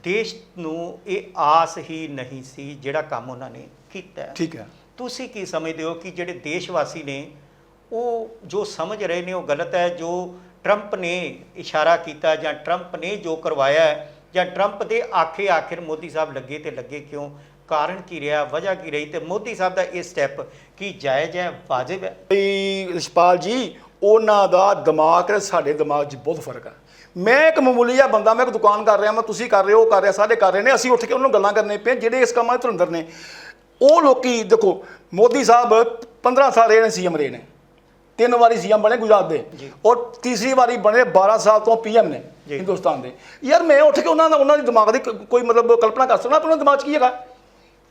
ਦੇਸ਼ ਨੂੰ ਇਹ ਆਸ ਹੀ ਨਹੀਂ ਸੀ ਜਿਹੜਾ ਕੰਮ ਉਹਨਾਂ ਨੇ ਕੀਤਾ। ਹੈ। ਠੀਕ ਹੈ। ਤੁਸੀਂ ਕੀ ਸਮਝਦੇ ਹੋ ਕਿ ਜਿਹੜੇ ਦੇਸ਼ ਵਾਸੀ ਨੇ ਉਹ ਜੋ ਸਮਝ ਰਹੇ ਨੇ ਉਹ ਗਲਤ ਹੈ ਜੋ ਟਰੰਪ ਨੇ ਇਸ਼ਾਰਾ ਕੀਤਾ ਜਾਂ ਟਰੰਪ ਨੇ ਜੋ ਕਰਵਾਇਆ ਹੈ, ਜਾਂ ਟਰੰਪ ਦੇ ਆਖੇ ਆਖਿਰ ਮੋਦੀ ਸਾਹਿਬ ਲੱਗੇ ਤੇ ਲੱਗੇ ਕਿਉਂ? ਕਾਰਨ ਕੀ ਰਿਹਾ? ਵਜ੍ਹਾ ਕੀ ਰਹੀ? ਤੇ ਮੋਦੀ ਸਾਹਿਬ ਦਾ ਇਹ ਸਟੈਪ ਕੀ ਜਾਇਜ਼ ਹੈ? ਵਾਜਿਬ ਹੈ? ਬਈ ਰਿਸ਼ਪਾਲ ਜੀ, ਉਹਨਾਂ ਦਾ ਦਿਮਾਗ ਤੇ ਸਾਡੇ ਦਿਮਾਗ 'ਚ ਬਹੁਤ ਫ਼ਰਕ ਆ। ਮੈਂ ਇੱਕ ਮਾਮੂਲੀ ਜਿਹਾ ਬੰਦਾ, ਮੈਂ ਇੱਕ ਦੁਕਾਨ ਕਰ ਰਿਹਾ, ਮੈਂ ਤੁਸੀਂ ਕਰ ਰਹੇ ਹੋ, ਉਹ ਕਰ ਰਿਹਾ ਸਾਰੇ ਕਰ ਰਹੇ ਨੇ, ਅਸੀਂ ਉੱਠ ਕੇ ਉਹਨਾਂ ਨੂੰ ਗੱਲਾਂ ਕਰਨੇ ਪਏ, ਜਿਹੜੇ ਇਸ ਕੰਮਾਂ 'ਚ ਧੁਰੰਦਰ ਨੇ। ਉਹ ਲੋਕੀ, ਦੇਖੋ, ਮੋਦੀ ਸਾਹਿਬ 15 ਸਾਲ ਰਹੇ ਨੇ ਸੀਐਮ ਰਹੇ ਨੇ। ਤਿੰਨ ਵਾਰੀ ਸੀਐਮ ਬਣੇ ਗੁਜਰਾਤ ਦੇ। ਔਰ ਤੀਸਰੀ ਵਾਰੀ ਬਣੇ 12 ਸਾਲ ਤੋਂ ਪੀਐਮ ਨੇ। ਹਿੰਦੁਸਤਾਨ ਦੇ ਯਾਰ ਮੈਂ ਉੱਠ ਕੇ ਉਹਨਾਂ ਦਾ ਉਹਨਾਂ ਦੇ ਦਿਮਾਗ ਦੀ ਕੋਈ ਮਤਲਬ ਕਲਪਨਾ ਕਰ ਸਕਦਾ ਉਹਨਾਂ ਦੇ ਦਿਮਾਗ 'ਚ ਕੀ ਹੈਗਾ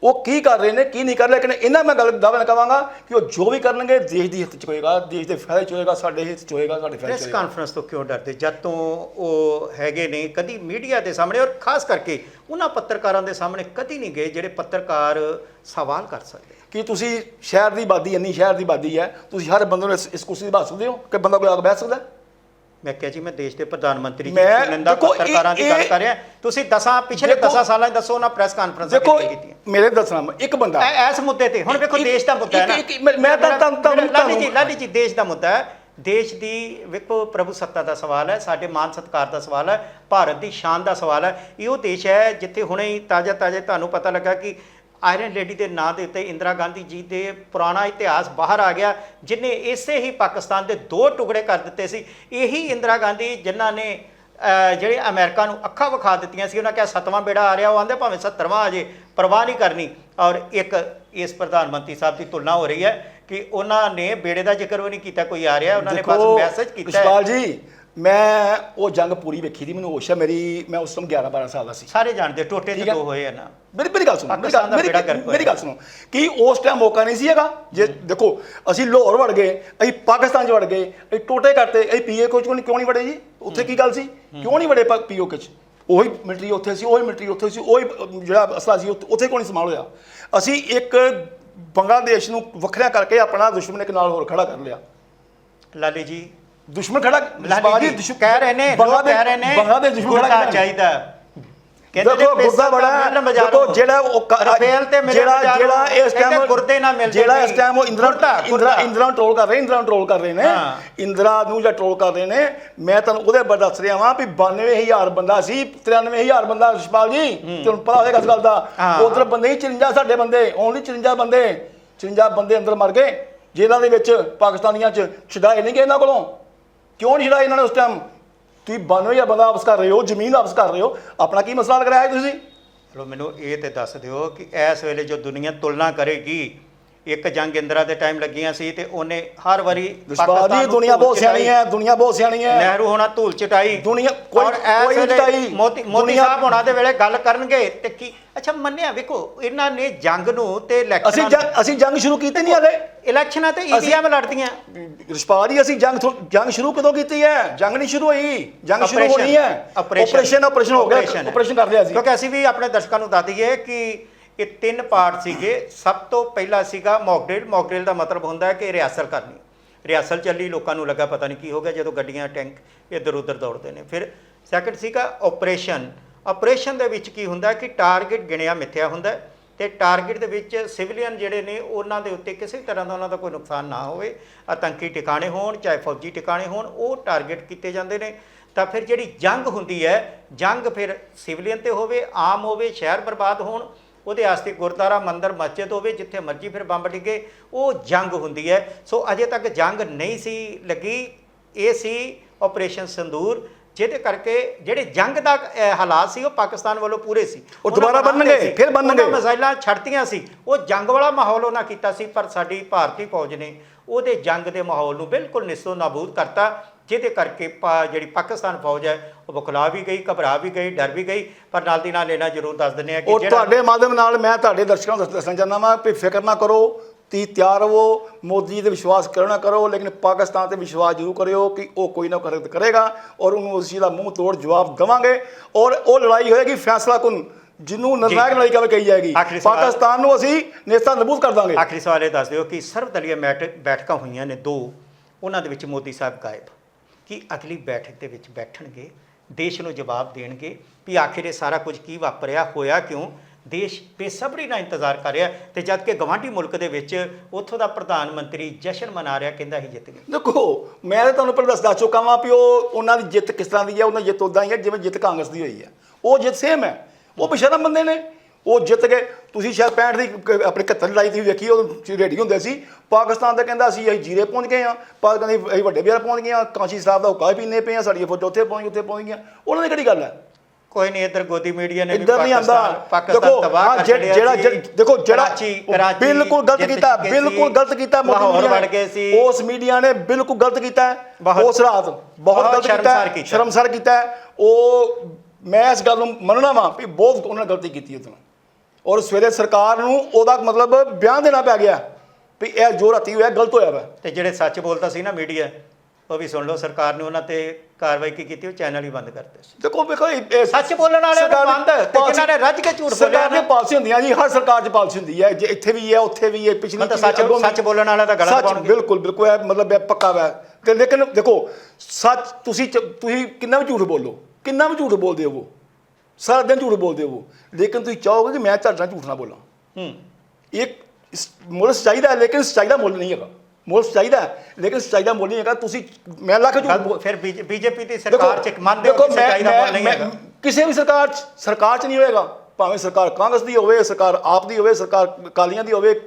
ਉਹ ਕੀ ਕਰ ਰਹੇ ਨੇ ਕੀ ਨਹੀਂ ਕਰ ਰਹੇ ਲੇਕਿਨ ਇਹਨਾਂ ਮੈਂ ਗੱਲ ਦਾਅਵਾ ਕਹਾਂਗਾ ਕਿ ਉਹ ਜੋ ਵੀ ਕਰਨਗੇ ਦੇਸ਼ ਦੀ ਹਿੱਤ 'ਚ ਹੋਏਗਾ ਦੇਸ਼ ਦੇ ਫਾਇਦੇ 'ਚ ਹੋਏਗਾ ਸਾਡੇ ਹਿੱਤ 'ਚ ਹੋਏਗਾ ਸਾਡੇ ਫਾਇਦੇ 'ਚ ਪ੍ਰੈਸ ਕਾਨਫਰੰਸ ਤੋਂ ਕਿਉਂ ਡਰਦੇ? ਜਦ ਤੋਂ ਉਹ ਹੈਗੇ ਨੇ ਕਦੀ ਮੀਡੀਆ ਦੇ ਸਾਹਮਣੇ ਔਰ ਖਾਸ ਕਰਕੇ ਉਹਨਾਂ ਪੱਤਰਕਾਰਾਂ ਦੇ ਸਾਹਮਣੇ ਕਦੀ ਨਹੀਂ ਗਏ ਜਿਹੜੇ ਪੱਤਰਕਾਰ ਸਵਾਲ ਕਰ ਸਕਦੇ। ਕਿ ਤੁਸੀਂ ਸ਼ਹਿਰ ਦੀ ਆਬਾਦੀ ਇੰਨੀ ਸ਼ਹਿਰ ਦੀ ਆਬਾਦੀ ਹੈ ਤੁਸੀਂ ਹਰ ਬੰਦੇ ਨੂੰ ਇਸ ਕੁਰਸੀ ਤੇ ਬਾ ਸਕਦੇ ਹੋ ਕਿ ਬੰਦਾ ਕੋਈ ਆ ਕੇ ਬਹਿ ਸਕਦਾ ਹੈ? ਮੈਂ ਕਿਹਾ ਜੀ ਮੈਂ ਦੇਸ਼ ਦੇ ਪ੍ਰਧਾਨ ਮੰਤਰੀ ਜੀ ਮੈਂ- ਚੁਣਿੰਦਾ ਦੇਖੋ, ਇਹ- ਪੱਤਰਕਾਰਾਂ ਦੀ ਗੱਲ ਇਹ- ਕਰ ਰਿਹਾ। ਤੁਸੀਂ ਦਸਾਂ ਪਿਛਲੇ ਦੇਖੋ- 10 ਸਾਲਾਂ 'ਚ ਦੱਸੋ ਉਹਨਾਂ ਪ੍ਰੈਸ ਕਾਨਫਰੰਸਾਂ ਦੇਖੋ ਕਿੱਥੇ ਕੀਤੀਆਂ? ਮੇਰੇ ਦੱਸਣਾ ਇੱਕ ਬੰਦਾ। ਐ- ਐਸ ਮੁੱਦੇ ਤੇ। ਹੁਣ ਵੇਖੋ ਇੱਕ- ਦੇਸ਼ ਦਾ ਮੁੱਦਾ ਹੈ ਨਾ। ਇੱਕ- ਇੱਕ- ਮੈਂ- ਮੈਂ ਤਾਂ- ਤਾਂ- ਤਾਂ- ਲਾਲੀ ਜੀ ਤੁਹਾਨੂੰ- ਲਾਲੀ ਜੀ ਦੇਸ਼ ਦਾ ਮੁੱਦਾ ਹੈ। ਦੇਸ਼ ਦੀ ਵੇਖੋ ਪ੍ਰਭੂ ਸੱਤਾ ਦਾ ਸਵਾਲ ਹੈ ਸਾਡੇ ਮਾਨ ਸਤਕਾਰ ਦਾ ਸਵਾਲ ਹੈ ਭਾਰਤ ਦੀ ਸ਼ਾਨ ਦਾ ਸਵਾਲ ਹੈ। ਇਹ ਉਹ ਦੇਸ਼ ਹੈ ਜਿੱਥੇ ਹੁਣੇ ਹੀ ਤਾਜ਼ਾ ਤਾਜ਼ਾ ਤੁਹਾਨੂੰ ਪਤਾ ਲੱਗਾ ਕਿ ਆਇਰਨ ਲੇਡੀ ਦੇ ਨਾਂ ਦੇ ਉੱਤੇ ਇੰਦਰਾ ਗਾਂਧੀ ਜੀ ਦੇ ਪੁਰਾਣਾ ਇਤਿਹਾਸ ਬਾਹਰ ਆ ਗਿਆ ਜਿਨੇ ਇਸੇ ਹੀ ਪਾਕਿਸਤਾਨ ਦੇ ਦੋ ਟੁਕੜੇ ਕਰ ਦਿੱਤੇ ਸੀ ਇਹੀ ਇੰਦਰਾ ਗਾਂਧੀ ਜਿਨ੍ਹਾਂ ਨੇ ਜਿਹੜੇ ਅਮਰੀਕਾ ਨੂੰ ਅੱਖਾਂ ਵਿਖਾ ਦਿੱਤੀਆਂ ਸੀ ਉਹਨਾਂ ਕਿਹਾ ਸੱਤਵਾਂ ਬੇੜਾ ਆ ਰਿਹਾ ਉਹ ਆਂਦੇ ਭਾਵੇਂ 70ਵਾਂ ਆ ਜੇ ਪਰਵਾਹ ਨਹੀਂ ਕਰਨੀ ਔਰ ਇੱਕ ਇਸ ਪ੍ਰਧਾਨ ਮੰਤਰੀ ਸਾਹਿਬ ਦੀ ਤੁਲਨਾ ਹੋ ਰਹੀ ਹੈ ਕਿ ਉਹਨਾਂ ਨੇ ਬੇੜੇ ਦਾ ਜ਼ਿਕਰ ਵੀ ਨਹੀਂ ਕੀਤਾ ਕੋਈ ਆ ਰਿਹਾ ਉਹਨਾਂ ਨੇ ਬਸ ਮੈਸੇਜ ਕੀਤਾ ਹੈ। ਜੀ ਮੈਂ ਉਹ ਜੰਗ ਪੂਰੀ ਵੇਖੀ ਦੀ ਮੈਨੂੰ ਹੋਸ਼ ਹੈ ਮੇਰੀ ਮੈਂ ਉਸ ਟਾਈਮ 11 12 ਸਾਲ ਦਾ ਸੀ। ਸਾਰੇ ਜਾਣਦੇ ਟੋਟੇ ਠੀਕ ਤੇ ਹੈ। ਦੋ ਹੋਏ ਆ ਨਾ। ਮੇਰੀ ਮੇਰੀ ਗੱਲ ਸੁਣੋ ਮੇਰੀ ਪਾਕਿਸਤਾਨ ਗੱਲ ਦਾ ਮੇਰੀ ਬੇੜਾ ਗਰਕ ਮੇਰੀ ਗੱਲ ਸੁਣੋ ਕਿ ਉਸ ਟਾਈਮ ਮੌਕਾ ਨਹੀਂ ਸੀ ਹੈਗਾ ਜੇ ਦੇਖੋ ਅਸੀਂ ਲਾਹੌਰ ਵੜ ਗਏ ਅਸੀਂ ਪਾਕਿਸਤਾਨ 'ਚ ਵੜ ਗਏ ਅਸੀਂ ਟੋਟੇ ਕਰਤੇ ਅਸੀਂ ਪੀਏ ਕੋਚ ਕੋਲ ਕਿਉਂ ਨਹੀਂ ਵੜੇ ਜੀ? ਉੱਥੇ ਕੀ ਗੱਲ ਸੀ? ਕਿਉਂ ਨਹੀਂ ਵੜੇ ਪੀਓ ਕੋਚ ਉਹੀ ਮਿਲਟਰੀ ਉੱਥੇ ਸੀ ਉਹੀ ਮਿਲਟਰੀ ਉੱਥੇ ਸੀ ਉਹੀ ਅਹ, ਜਿਹੜਾ ਅਸਲਾ ਸੀ ਉੱਥੇ ਉੱਥੇ ਕਿਉਂ ਨਹੀਂ ਸੰਭਾਲ ਹੋਇਆ। ਅਸੀਂ ਇੱਕ ਬੰਗਲਾਦੇਸ਼ ਨੂੰ ਵੱਖਰਾ ਕਰਕੇ ਆਪਣਾ ਦੁਸ਼ਮਣ ਇੱਕ ਨਾਲ ਹੋਰ ਖੜਾ ਕਰ ਲਿਆ। ਲਾਲੀ ਜੀ ਦੁਸ਼ਮਣ ਖੜਾ ਜੀ ਦੁਸ਼ਮਣ- ਕਹਿ ਰਹੇ ਨੇ ਲੋਕ ਕਹਿ ਰਹੇ ਨੇ ਬੰਗਲਾਦੇਸ਼ ਦੁਸ਼ਮਣ ਖੜਾ ਕੀਤਾ। ਚਾਹੀਦਾ ਕਹਿੰਦੇ ਦੇਖੋ ਗੁਰਦਾ ਬੜਾ ਦੇਖੋ। ਜਿਹੜਾ ਉਹ ਰਫੇਲ ਤੇ ਮਿਲ ਜਿਹੜਾ। ਜਿਹੜਾ ਇਸ ਟਾਈਮ ਗੁਰਦੇ ਨਾ ਮਿਲ ਜਿਹੜਾ ਇਸ ਟਾਈਮ ਉਹ ਇੰਦਰਾ ਇੰਦਰਾ। ਇੰਦਰਾ ਟ੍ਰੋਲ ਕਰ ਰਹੇ ਇੰਦਰਾ ਨੂੰ ਟ੍ਰੋਲ ਕਰ ਰਹੇ ਨੇ ਹਾਂ। ਇੰਦਰਾ ਨੂੰ ਜਾਂ ਟ੍ਰੋਲ ਕਰ ਰਹੇ ਨੇ ਮੈਂ ਤੁਹਾਨੂੰ ਉਹਦੇ ਬਾਰੇ ਦੱਸ ਰਿਹਾ ਵਾਂ ਵੀ 92000 ਬੰਦਾ ਸੀ 93000 ਬੰਦਾ ਰਿਸ਼ਪਾਲ ਜੀ ਤੁਹਾਨੂੰ ਪਤਾ ਹੋਵੇਗਾ ਇਸ ਗੱਲ ਦਾ ਹਾਂ। ਉਧਰ ਬੰਦੇ ਹੀ 54 ਸਾਡੇ ਬੰਦੇ ਓਨਲੀ 54 ਬੰਦੇ 54 ਬੰਦੇ ਅੰਦਰ ਮਰ ਗਏ ਜੇਲ੍ਹਾਂ ਦੇ ਵਿੱਚ ਪਾਕਿਸਤਾਨੀਆਂ ਚ ਛਡਾਏ ਨਹੀਂ ਗਏ ਇਹਨਾਂ ਕੋਲੋਂ ਕਿਉਂ ਨਹੀਂ ਛਡਾਏ ਇਹਨਾਂ ਨੇ ਉਸ ਟਾਈਮ ਤੁਸੀਂ 92000 ਬੰਦਾ ਵਾਪਸ ਕਰ ਰਹੇ ਹੋ, ਜ਼ਮੀਨ ਵਾਪਸ ਕਰ ਰਹੇ ਹੋ? ਆਪਣਾ ਕੀ ਮਸਲਾ ਲੱਗ ਤੁਸੀਂ? ਚਲੋ ਮੈਨੂੰ ਇਹ ਤੇ ਦੱਸ ਦਿਓ ਕਿ ਇਸ ਵੇਲੇ ਜੋ ਦੁਨੀਆ ਤੁਲਨਾ ਕਰੇਗੀ ਇੱਕ ਜੰਗ ਇੰਦਰਾ ਦੇ ਟਾਈਮ ਲੱਗੀਆਂ ਸੀ ਤੇ ਉਹਨੇ ਹਰ ਵਾਰੀ ਦੀ ਨੂੰ ਦੁਨੀਆ ਬਹੁਤ ਸਿਆਣੀ। ਹੈ ਦੁਨੀਆ ਬਹੁਤ ਸਿਆਣੀ ਹੈ। ਨਹਿਰੂ ਹੋਣਾ ਧੂਲ ਚਟਾਈ। ਦੁਨੀਆ ਕੋਈ ਕੋਈ ਚਟਾਈ ਮੋਦੀ ਮੋਦੀ ਸਾਹਿਬ ਹੋਣਾ ਦੇ ਵੇਲੇ ਗੱਲ ਕਰਨਗੇ ਤੇ ਕੀ ਅੱਛਾ ਮੰਨਿਆ ਵੇਖੋ ਇਹਨਾਂ ਨੇ ਜੰਗ ਨੂੰ ਤੇ ਅਸੀਂ ਇਲੈਕਸ਼ਨਾਂ ਜੰਗ ਅਸੀਂ ਜੰਗ ਸ਼ੁਰੂ ਕੀਤੀ ਨਹੀਂ ਹਲੇ ਇਲੈਕਸ਼ਨਾਂ ਤੇ ਈਵੀਐਮ ਲੜਦੀਆਂ। ਰਿਸ਼ਪਾਲ ਜੀ ਅਸੀਂ ਜੰਗ ਜੰਗ ਸ਼ੁਰੂ ਕਦੋਂ ਕੀਤੀ ਹੈ? ਜੰਗ ਨਹੀਂ ਸ਼ੁਰੂ ਹੋਈ। ਜੰਗ ਸ਼ੁਰੂ ਹੋਣੀ ਹੈ। ਆਪਰੇਸ਼ਨ ਆਪਰੇਸ਼ਨ ਹੋ ਗਿਆ। ਆਪਰੇਸ਼ਨ ਕਰ ਲਿਆ ਸੀ। ਕਿਉਂਕਿ ਅਸੀਂ ਵੀ ਆਪਣੇ ਦਰਸ਼ਕਾਂ ਨੂੰ ਦੱਸ ਦਈਏ ਕਿ ਇਹ ਤਿੰਨ ਪਾਰਟ ਸੀਗੇ। ਸਭ ਤੋਂ ਪਹਿਲਾ ਸੀਗਾ ਮੌਕਡਰਿਲ ਮੌਕਡਰਿਲ ਦਾ ਮਤਲਬ ਹੁੰਦਾ ਹੈ ਕਿ ਰਿਹਰਸਲ ਕਰਨੀ। ਰਿਹਰਸਲ ਚੱਲੀ, ਲੋਕਾਂ ਨੂੰ ਲੱਗਾ ਪਤਾ ਨਹੀਂ ਕੀ ਹੋ ਗਿਆ ਜਦੋਂ ਗੱਡੀਆਂ ਟੈਂਕ ਇੱਧਰ ਉੱਧਰ ਦੌੜਦੇ ਨੇ। ਫਿਰ ਸੈਕੰਡ ਸੀਗਾ ਆਪਰੇਸ਼ਨ ਆਪਰੇਸ਼ਨ ਦੇ ਵਿੱਚ ਕੀ ਹੁੰਦਾ ਕਿ ਟਾਰਗੇਟ ਗਿਣਿਆ ਮਿੱਥਿਆ ਹੁੰਦਾ ਹੈ ਤੇ ਟਾਰਗੇਟ ਦੇ ਵਿੱਚ ਸਿਵਲੀਅਨ ਜਿਹੜੇ ਨੇ, ਉਹਨਾਂ ਦੇ ਉੱਤੇ ਕਿਸੇ ਵੀ ਤਰ੍ਹਾਂ ਦਾ ਉਹਨਾਂ ਦਾ ਕੋਈ ਨੁਕਸਾਨ ਨਾ ਹੋਵੇ। ਆਤੰਕੀ ਟਿਕਾਣੇ ਹੋਣ, ਚਾਹੇ ਫੌਜੀ ਟਿਕਾਣੇ ਹੋਣ, ਉਹ ਟਾਰਗੇਟ ਕੀਤੇ ਜਾਂਦੇ ਨੇ। ਤਾਂ ਫਿਰ ਜਿਹੜੀ ਜੰਗ ਹੁੰਦੀ ਹੈ, ਜੰਗ ਫਿਰ ਸਿਵਲੀਅਨ ਤੇ ਹੋਵੇ, ਆਮ ਹੋਵੇ, ਸ਼ਹਿਰ ਬਰਬਾਦ ਹੋਣ ਉਹਦੇ ਵਾਸਤੇ ਗੁਰਦੁਆਰਾ ਮੰਦਿਰ ਮਸਜਿਦ ਹੋਵੇ ਜਿੱਥੇ ਮਰਜ਼ੀ ਫਿਰ ਬੰਬ ਡਿੱਗੇ ਉਹ ਜੰਗ ਹੁੰਦੀ ਹੈ। ਸੋ ਅਜੇ ਤੱਕ ਜੰਗ ਨਹੀਂ ਸੀ ਲੱਗੀ। ਇਹ ਸੀ ਆਪਰੇਸ਼ਨ ਸੰਦੂਰ ਜਿਹਦੇ ਕਰਕੇ ਜਿਹੜੇ ਜੰਗ ਦਾ ਹਾਲਾਤ ਸੀ ਉਹ ਪਾਕਿਸਤਾਨ ਵੱਲੋਂ ਪੂਰੇ ਸੀ। ਉਹ ਦੁਬਾਰਾ ਬਣਨਗੇ। ਫਿਰ ਬਣਨਗੇ। ਮਿਜ਼ਾਈਲਾਂ ਛੱਡਤੀਆਂ ਸੀ। ਉਹ ਜੰਗ ਵਾਲਾ ਮਾਹੌਲ ਉਹਨਾਂ ਕੀਤਾ ਸੀ ਪਰ ਸਾਡੀ ਭਾਰਤੀ ਫੌਜ ਨੇ ਉਹਦੇ ਜੰਗ ਦੇ ਮਾਹੌਲ ਨੂੰ ਬਿਲਕੁਲ ਨਿਸਤੋ ਨਾਬੂਦ ਕਰਤਾ। ਜਿਹਦੇ ਕਰਕੇ ਜਿਹੜੀ ਪਾਕਿਸਤਾਨ ਫੌਜ ਹੈ ਉਹ ਬੁਖਲਾ ਵੀ ਗਈ ਘਬਰਾ ਵੀ ਗਈ ਡਰ ਵੀ ਗਈ ਪਰ ਨਾਲ ਦੀ ਨਾਲ ਇਹਨਾਂ ਜ਼ਰੂਰ ਦੱਸ ਦਿੰਦੇ ਆ ਕਿ ਉਹ ਤੁਹਾਡੇ ਮਾਧਿਅਮ ਨਾਲ ਮੈਂ ਤੁਹਾਡੇ ਦਰਸ਼ਕਾਂ ਨੂੰ ਦੱਸ- ਦੱਸਣਾ ਚਾਹੁੰਦਾ ਵਾਂ ਕਿ ਫਿਕਰ ਨਾ ਕਰੋ ਤੀ ਤਿਆਰ ਰਹੋ ਮੋਦੀ ਤੇ ਵਿਸ਼ਵਾਸ ਕਰੋ ਨਾ ਕਰੋ ਲੇਕਿਨ ਪਾਕਿਸਤਾਨ ਤੇ ਵਿਸ਼ਵਾਸ ਜ਼ਰੂਰ ਕਰਿਓ ਕਿ ਉਹ ਕੋਈ ਨਾ ਕਰ- ਕਰੇਗਾ ਔਰ ਉਹਨੂੰ ਉਸ ਚੀਜ਼ ਦਾ ਮੂੰਹ ਤੋੜ ਜਵਾਬ ਦੇਵਾਂਗੇ ਔਰ ਉਹ ਲੜਾਈ ਹੋਏਗੀ ਫੈਸਲਾ ਕੁਨ ਜਿਹਨੂੰ ਨਿਰਣਾਇਕ ਲੜਾਈ ਕਹੇ ਕਹੀ ਜਾਏਗੀ। ਪਾਕਿਸਤਾਨ ਨੂੰ ਅਸੀਂ ਨੇਸਤਾ ਨਬੂਦ ਕਰ ਦਾਂਗੇ। ਆਖਰੀ ਸਵਾਲ ਇਹ ਦੱਸ ਦਿਓ ਕਿ ਸਰਵਦਲੀय ਮੈਟ ਬੈਠਕਾਂ ਹੋਈਆਂ ਨੇ ਦੋ ਉਹਨਾਂ ਦੇ ਵਿੱਚ ਮੋਦੀ ਸਾਹਿਬ ਗਾਇਬ। ਕਿ ਅਗਲੀ ਬੈਠਕ ਦੇ ਵਿੱਚ ਬੈਠਣਗੇ, ਦੇਸ਼ ਨੂੰ ਜਵਾਬ ਦੇਣਗੇ ਵੀ ਆਖਿਰ ਇਹ ਸਾਰਾ ਕੁਝ ਕੀ ਵਾਪਰਿਆ, ਹੋਇਆ ਕਿਉਂ? ਦੇਸ਼ ਬੇਸਬਰੀ ਨਾਲ ਇੰਤਜ਼ਾਰ ਕਰ ਰਿਹਾ ਤੇ ਜਦ ਕਿ ਗਵਾਂਢੀ ਮੁਲਕ ਦੇ ਵਿੱਚ ਉੱਥੋਂ ਦਾ ਪ੍ਰਧਾਨ ਮੰਤਰੀ ਜਸ਼ਨ ਮਨਾ ਰਿਹਾ, ਕਹਿੰਦਾ ਹੀ ਜਿੱਤ ਗਏ। ਦੇਖੋ, ਮੈਂ ਤਾਂ ਤੁਹਾਨੂੰ ਪਹਿਲਾਂ ਦੱਸ ਚੁੱਕਾ ਵਾਂ ਵੀ ਉਹ, ਉਹਨਾਂ ਦੀ ਜਿੱਤ ਕਿਸ ਤਰ੍ਹਾਂ ਦੀ ਹੈ, ਉਹਨਾਂ ਜਿੱਤ ਉਦਾਂ ਹੀ ਹੈ, ਜਿਵੇਂ ਜਿੱਤ ਕਾਂਗਰਸ ਦੀ ਹੋਈ ਹੈ। ਉਹ ਜਿੱਤ ਸੇਮ ਹੈ। ਉਹ ਬੇਸ਼ਰਮ ਬੰਦੇ ਨੇ। ਉਹ ਜਿੱਤ ਗਏ ਤੁਸੀਂ ਸ਼ਾਇਦ 65 ਦੀ ਕ- ਆਪਣੀ 71 ਲਾਈ ਤੁਸੀਂ ਵੇਖੀ ਉਹ ਰੈਡੀ ਹੁੰਦੇ ਸੀ ਪਾਕਿਸਤਾਨ ਤਾਂ ਕਹਿੰਦਾ ਸੀ ਅਸੀਂ ਜੀਰੇ ਪਹੁੰਚ ਗਏ ਆ ਪਾਕਿਸਤਾਨ ਦੇ ਅਸੀਂ ਵੱਡੇ ਬਿਆਰ ਪਹੁੰਚ ਗਏ ਆ ਕਾਂਸ਼ੀ ਸਾਹਿਬ ਦਾ ਹੁਕਾ ਪੀਨੇ ਪਏ ਆ ਸਾਡੀਆਂ ਫੌਜਾਂ ਉੱਥੇ ਪਹੁੰਚ ਉੱਥੇ ਪਹੁੰਚ ਗਈਆਂ ਉਹਨਾਂ ਦੀ ਕਿਹੜੀ ਗੱਲ ਹੈ ਕੋਈ ਨਹੀਂ ਇੱਧਰ ਗੋਦੀ ਮੀਡੀਆ ਨੇ ਵੀ ਇੱਧਰ ਨਹੀਂ ਆਂਦਾ ਪਾਕਿਸਤਾਨ ਪਾਕਿਸਤਾਨ ਦੇਖੋ ਤਬਾਹ ਹਾਂ ਕਰ ਜੇ- ਛੱਡਿਆ ਜਿਹੜਾ ਸੀ। ਦੇਖੋ ਜਿਹੜਾ ਕਰਾਚੀ ਉਹ ਕਰਾਚੀ ਬਿਲਕੁਲ ਗਲਤ ਜਿੱਤ ਕੀਤਾ ਬਿਲਕੁਲ ਸੀ। ਗਲਤ ਕੀਤਾ ਮੋਦੀ ਲਾਹੌਰ ਵੜ। ਗਏ ਸੀ। ਉਸ ਮੀਡੀਆ ਨੇ ਬਿਲਕੁਲ ਗਲਤ ਕੀਤਾ ਹੈ। ਬਹੁਤ- ਉਸ ਰਾਤ ਬਹੁਤ ਬਹੁਤ ਗਲਤ ਕੀਤਾ ਸ਼ਰਮਸਾਰ ਹੈ, ਕੀਤਾ। ਸ਼ਰਮਸਾਰ ਕੀਤਾ ਹੈ। ਉਹ ਮੈਂ ਇਸ ਗੱਲ ਨੂੰ ਮੰਨਣਾ ਵਾਂ ਵੀ ਬਹੁਤ ਉਹਨਾਂ ਨੇ ਗਲਤੀ ਕੀਤੀ ਉਸ ਦਿਨ ਔਰ ਸਵੇਰੇ ਸਰਕਾਰ ਨੂੰ ਉਹਦਾ ਮਤਲਬ ਬਿਆਨ ਦੇਣਾ ਪੈ ਗਿਆ ਵੀ ਇਹ ਜੋ ਰਾਤੀ ਹੋਇਆ ਗਲਤ ਹੋਇਆ ਵਾ। ਤੇ ਜਿਹੜੇ ਸੱਚ ਬੋਲਦਾ ਸੀ ਨਾ ਮੀਡੀਆ ਉਹ ਵੀ ਸੁਣ ਲਓ ਸਰਕਾਰ ਨੇ ਉਹਨਾਂ ਤੇ ਕਾਰਵਾਈ ਕੀ ਕੀਤੀ ਉਹ ਚੈਨਲ ਹੀ ਬੰਦ ਕਰਤੇ ਸੀ। ਦੇਖੋ ਵੇਖੋ ਇਹ- ਇਹ ਸੱਚ ਬੋਲਣ ਵਾਲਿਆਂ ਨੂੰ ਸਰਕਾਰ ਦੀ ਬੰਦ ਤੇ ਜਿਨ੍ਹਾਂ ਨੇ ਰੱਜ ਕੇ ਝੂਠ ਬੋਲਿਆ ਸਰਕਾਰ ਦੀਆਂ ਨਾ ਪਾਲਿਸੀ ਹੁੰਦੀਆਂ ਜੀ ਹਰ ਸਰਕਾਰ 'ਚ ਪਾਲਿਸੀ ਹੁੰਦੀ ਹੈ ਜੇ ਇੱਥੇ ਵੀ ਹੈ ਉੱਥੇ ਵੀ ਹੈ ਪਿਛਲੀ ਮਤਲਬ ਸੱਚ ਅੱਗੋਂ ਵੀ- ਸੱਚ ਬੋਲਣ ਵਾਲਾ ਤਾਂ ਗਲਤ ਸੱਚ ਪਾਉਣਗੇ ਬਿਲਕੁਲ ਬਿਲਕੁਲ ਇਹ ਮਤਲਬ ਇਹ ਪੱਕਾ ਵਾ। ਤੇ ਲੇਕਿਨ ਦੇਖੋ ਸੱਚ ਤੁਸੀਂ ਚ- ਤੁਸੀਂ ਕਿੰਨਾ ਵੀ ਝੂਠ ਬੋਲੋ ਕਿੰਨਾ ਵੀ ਝੂਠ ਬੋਲਦੇ ਹੋ ਸਾਰਾ ਦਿਨ ਝੂਠ ਬੋਲਦੇ ਹੋ। ਲੇਕਿਨ ਤੁਸੀਂ ਚਾਹੋਗੇ ਕਿ ਮੈਂ ਤੁਹਾਡੇ ਨਾਲ ਝੂਠ ਨਾ ਬੋਲਾਂ। ਹੂੰ। ਇੱਕ ਮੁੱਲ ਸੱਚਾਈ ਦਾ ਲੇਕਿਨ ਸੱਚਾਈ ਦਾ ਮੁੱਲ ਨਹੀਂ ਹੈਗਾ। ਮੁੱਲ ਸੱਚਾਈ ਦਾ ਲੇਕਿਨ ਸੱਚਾਈ ਦਾ ਮੁੱਲ ਨਹੀਂ ਹੈਗਾ। ਤੁਸੀਂ ਮੈਂ ਲੱਖ ਝੂਠ ਫਿਰ ਬੀਜੇਪੀ ਦੀ ਸਰਕਾਰ ਚ ਮੰਨਦੇ ਹੋ ਸੱਚਾਈ ਦਾ ਮੁੱਲ ਨਹੀਂ ਮੈਂ- ਹੈਗਾ? ਕਿਸੇ ਵੀ ਸਰਕਾਰ ਚ ਸਰਕਾਰ ਚ ਨਹੀਂ ਹੋਏਗਾ। ਭਾਵੇਂ ਸਰਕਾਰ ਕਾਂਗਰਸ ਦੀ ਹੋਵੇ ਸਰਕਾਰ ਆਪ ਦੀ ਹੋਵੇ ਸਰਕਾਰ ਕਾਲੀਆਂ ਦੀ ਹੋਵੇ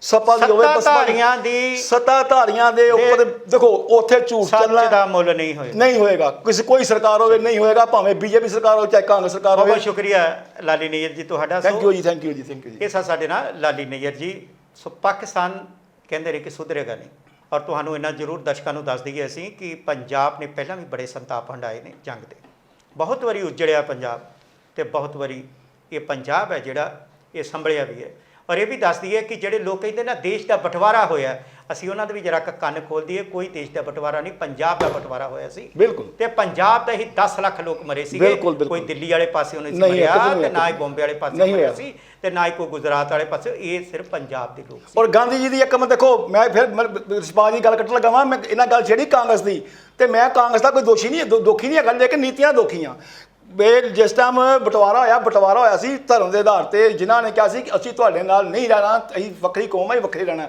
ਸਪਾ ਦੀ ਹੋਵੇ ਬਸਪਾ ਸੱਤਾਧਾਰੀਆਂ ਦੀ ਸੱਤਾਧਾਰੀਆਂ ਦੇ ਉੱਪਰ ਦੇਖੋ ਉੱਥੇ ਝੂਠ ਸੱਚ ਚੱਲਣਾ ਦਾ ਮੁੱਲ ਨਹੀਂ ਹੋਏਗਾ। ਨਹੀਂ ਹੋਏਗਾ। ਕਿਸੇ ਕੋਈ ਸਰਕਾਰ ਹੋਵੇ ਨਹੀਂ ਹੋਏਗਾ ਭਾਵੇਂ ਬੀਜੇਪੀ ਸਰਕਾਰ ਹੋਵੇ ਚਾਹੇ ਕਾਂਗਰਸ ਸਰਕਾਰ ਹੋਵੇ। ਬਹੁਤ ਸ਼ੁਕਰੀਆ ਲਾਲੀ ਨਈਅਰ ਜੀ ਤੁਹਾਡਾ। Thank you ji thank you ji thank you ji. ਇਹ ਸਾਡੇ ਨਾਲ ਲਾਲੀ ਨਈਅਰ ਜੀ। ਸੋ ਪਾਕਿਸਤਾਨ ਕਹਿੰਦੇ ਰਹੇ ਕਿ ਸੁਧਰੇਗਾ ਨਹੀਂ। ਔਰ ਤੁਹਾਨੂੰ ਇਹਨਾਂ ਜ਼ਰੂਰ ਦਰਸ਼ਕਾਂ ਨੂੰ ਦੱਸ ਦਈਏ ਅਸੀਂ ਕਿ ਪੰਜਾਬ ਨੇ ਪਹਿਲਾਂ ਵੀ ਬੜੇ ਸੰਤਾਪ ਹੰਡਾਏ ਨੇ ਜੰਗ ਦੇ। ਬਹੁਤ ਵਾਰੀ ਉਜੜਿਆ ਪੰਜਾਬ ਤੇ ਬਹੁਤ ਵਾਰੀ ਇਹ ਪੰਜਾਬ ਹੈ ਜਿਹੜਾ ਇਹ ਸੰਭਲਿਆ ਵੀ ਹੈ। ਔਰ ਇਹ ਵੀ ਦੱਸ ਦਈਏ ਕਿ ਜਿਹੜੇ ਲੋਕ ਕਹਿੰਦੇ ਨਾ ਦੇਸ਼ ਦਾ ਬਟਵਾਰਾ ਹੋਇਆ ਹੈ, ਅਸੀਂ ਉਹਨਾਂ ਦੇ ਵੀ ਜਰਾ ਕੁ ਕੰਨ ਖੋਲ ਦਈਏ ਕੋਈ ਦੇਸ਼ ਦਾ ਬਟਵਾਰਾ ਨਹੀਂ ਪੰਜਾਬ ਦਾ ਬਟਵਾਰਾ ਹੋਇਆ ਸੀ। ਬਿਲਕੁਲ। ਤੇ ਪੰਜਾਬ ਦੇ ਹੀ 10 ਲੱਖ ਲੋਕ ਮਰੇ ਸੀਗੇ। ਕੋਈ ਦਿੱਲੀ ਵਾਲੇ ਪਾਸੇ ਉਹਨੇ ਸੀ ਮਰਿਆ ਤੋਂ ਨਾ ਹੀ। ਬੰਬੇ ਵਾਲੇ ਪਾਸੇ ਮਰਿਆ। ਸੀ ਤੇ ਨਾ ਹੀ ਕੋਈ ਗੁਜਰਾਤ ਵਾਲੇ ਪਾਸੇ। ਇਹ ਸਿਰਫ ਪੰਜਾਬ ਦੇ ਲੋਕ ਸੀ। ਔਰ ਗਾਂਧੀ ਜੀ ਦੀ ਇੱਕ ਮੈਂ ਦੇਖੋ ਮੈਂ ਫਿਰ ਰਿਸਪਾਂ ਦੀ ਗੱਲ ਕੱਟਣ ਲੱਗਾ ਵਾਂ। ਮੈਂ ਇਹਨਾਂ ਗੱਲ ਛੇੜੀ ਕਾਂਗਰਸ ਦੀ। ਤੇ ਮੈਂ ਕਾਂਗਰਸ ਦਾ ਕੋਈ ਦੋਸ਼ੀ ਨਹੀਂ ਦੋਖੀ ਨਹੀਂ ਹੈਗਾ ਲੇਕਿਨ ਨੀਤੀਆਂ ਦੋਖੀਆਂ। ਵੇ ਜਿਸ ਟਾਈਮ ਬਟਵਾਰਾ ਹੋਇਆ ਬਟਵਾਰਾ ਹੋਇਆ ਸੀ ਧਰਮ ਦੇ ਆਧਾਰ ਤੇ ਜਿਨ੍ਹਾਂ ਨੇ ਕਿਹਾ ਸੀ ਕਿ ਅਸੀਂ ਤੁਹਾਡੇ ਨਾਲ ਨਹੀਂ ਰਹਿਣਾ ਅਸੀਂ ਵੱਖਰੀ ਕੌਮ ਹੈ ਵੱਖਰੇ ਰਹਿਣਾ।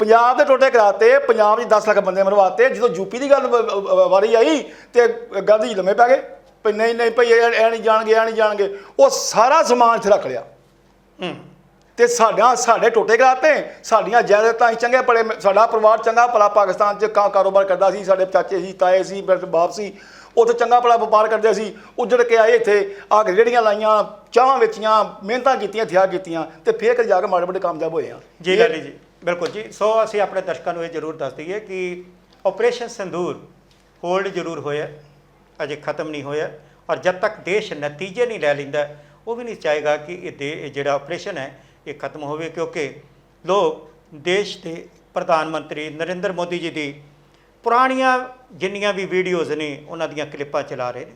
ਪੰਜਾਬ ਦੇ ਟੋਟੇ ਕਰਾਤੇ ਪੰਜਾਬ 'ਚ 10 ਲੱਖ ਬੰਦੇ ਮਰਵਾਤੇ ਜਦੋਂ ਯੂਪੀ ਦੀ ਗੱਲ ਵਾਰੀ ਆਈ ਤੇ ਗਾਂਧੀ ਜੀ ਲੰਮੇ ਪੈ ਗਏ ਭਈ ਨਹੀਂ ਨਹੀਂ ਭਈ ਇਹ ਇਹ ਨਹੀਂ ਜਾਣਗੇ ਇਹ ਨਹੀਂ ਜਾਣਗੇ ਉਹ ਸਾਰਾ ਸਮਾਨ ਇੱਥੇ ਰੱਖ ਲਿਆ। ਤੇ ਸਾਡਾ ਸਾਡੇ ਟੋਟੇ ਕਰਾਤੇ ਸਾਡੀਆਂ ਜਾਇਦਾਦਾਂ ਹੀ ਚੰਗੇ ਭਲੇ ਸਾਡਾ ਪਰਿਵਾਰ ਚੰਗਾ ਭਲਾ ਪਾਕਿਸਤਾਨ 'ਚ ਕਾ ਕਾਰੋਬਾਰ ਕਰਦਾ ਸੀ ਸਾਡੇ ਚਾਚੇ ਸੀ ਤਾਏ ਸੀ ਮੇਰੇ ਬਾਪ ਸੀ ਉੱਥੇ ਚੰਗਾ ਭਲਾ ਵਪਾਰ ਕਰਦੇ ਸੀ ਉੱਜੜ ਕੇ ਆਏ ਇੱਥੇ ਆ ਕੇ ਰੇਹੜੀਆਂ ਲਾਈਆਂ ਚਾਹਾਂ ਵੇਚੀਆਂ ਮਿਹਨਤਾਂ ਕੀਤੀਆਂ ਥਿਆ ਕੀਤੀਆਂ ਤੇ ਫੇਰ ਜਾ ਕੇ ਮਾੜੇ ਵੱਡੇ ਕਾਮਯਾਬ ਹੋਏ ਆ। ਜੀ ਲਾਲੀ ਜੀ ਬਿਲਕੁਲ ਜੀ। ਸੋ ਅਸੀਂ ਆਪਣੇ ਦਰਸ਼ਕਾਂ ਨੂੰ ਇਹ ਜ਼ਰੂਰ ਦੱਸ ਦਈਏ ਕਿ ਆਪਰੇਸ਼ਨ ਸੰਦੂਰ ਹੋਲਡ ਜ਼ਰੂਰ ਹੋਇਆ ਅਜੇ ਖਤਮ ਨਹੀਂ ਹੋਇਆ ਔਰ ਜਦ ਤੱਕ ਦੇਸ਼ ਨਤੀਜੇ ਨਹੀਂ ਲੈ ਲੈਂਦਾ ਉਹ ਵੀ ਨਹੀਂ ਚਾਹੇਗਾ ਕਿ ਇਹ ਦੇ ਇਹ ਜਿਹੜਾ ਆਪਰੇਸ਼ਨ ਹੈ ਇਹ ਖਤਮ ਹੋਵੇ ਕਿਉਂਕਿ ਲੋਕ ਦੇਸ਼ ਦੇ ਪ੍ਰਧਾਨ ਮੰਤਰੀ ਨਰਿੰਦਰ ਮੋਦੀ ਜੀ ਦੀ ਪੁਰਾਣੀਆਂ ਜਿੰਨੀਆਂ ਵੀ ਵੀਡੀਓਜ਼ ਨੇ, ਉਹਨਾਂ ਦੀਆਂ ਕਲਿੱਪਾਂ ਚਲਾ ਰਹੇ ਨੇ।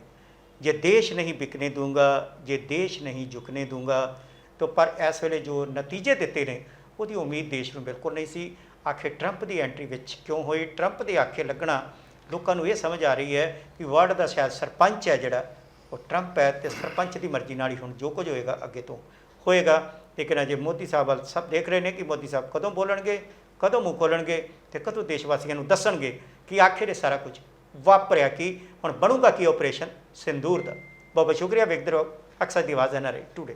ਜੇ ਦੇਸ਼ ਨਹੀਂ ਵਿਕਨੇ ਦੂੰਗਾ, ਜੇ ਦੇਸ਼ ਨਹੀਂ ਝੁਕਨੇ ਦੂੰਗਾ, ਤਾਂ ਪਰ ਇਸ ਵੇਲੇ ਜੋ ਨਤੀਜੇ ਦਿੱਤੇ ਨੇ, ਉਹਦੀ ਉਮੀਦ ਦੇਸ਼ ਨੂੰ ਬਿਲਕੁਲ ਨਹੀਂ ਸੀ। ਆਖਿਰ ਟਰੰਪ ਦੀ ਐਂਟਰੀ ਵਿੱਚ ਕਿਉਂ ਹੋਈ? ਟਰੰਪ ਦੇ ਆਖੇ ਲੱਗਣਾ ਲੋਕਾਂ ਨੂੰ ਇਹ ਸਮਝ ਆ ਰਹੀ ਹੈ ਕਿ ਵਰਲਡ ਦਾ ਸ਼ਾਇਦ ਸਰਪੰਚ ਹੈ ਜਿਹੜਾ, ਉਹ ਟਰੰਪ ਹੈ ਤੇ ਸਰਪੰਚ ਦੀ ਮਰਜ਼ੀ ਨਾਲ ਹੀ ਹੁਣ ਜੋ ਕੁਝ ਹੋਏਗਾ ਅੱਗੇ ਤੋਂ ਹੋਏਗਾ। ਲੇਕਿਨ ਅਜੇ ਮੋਦੀ ਸਾਹਿਬ ਵੱਲ ਸਭ ਦੇਖ ਰਹੇ ਨੇ ਕਿ ਮੋਦੀ ਸਾਹਿਬ ਕਦੋਂ ਬੋਲਣਗੇ, ਕਦੋਂ ਮੂੰਹ ਖੋਲਣਗੇ ਤੇ ਕਦੋਂ ਦੇਸ਼ ਵਾਸੀਆਂ ਨੂੰ ਦੱਸਣਗੇ ਕਿ ਆਖਿਰ ਇਹ ਸਾਰਾ ਕੁਝ? ਵਾਪਰਿਆ ਕਿ? ਹੁਣ ਬਣੂਗਾ ਕੀ ਆਪਰੇਸ਼ਨ ਸਿੰਦੂਰ ਦਾ। ਬਹੁਤ ਬਹੁਤ ਸ਼ੁਕਰੀਆ, ਵੇਖਦੇ ਰਹੋ। ਅਕਸਰ ਦੀ ਆਵਾਜ਼ ਐਨਆਰਆਈ ਟੂਡੇ।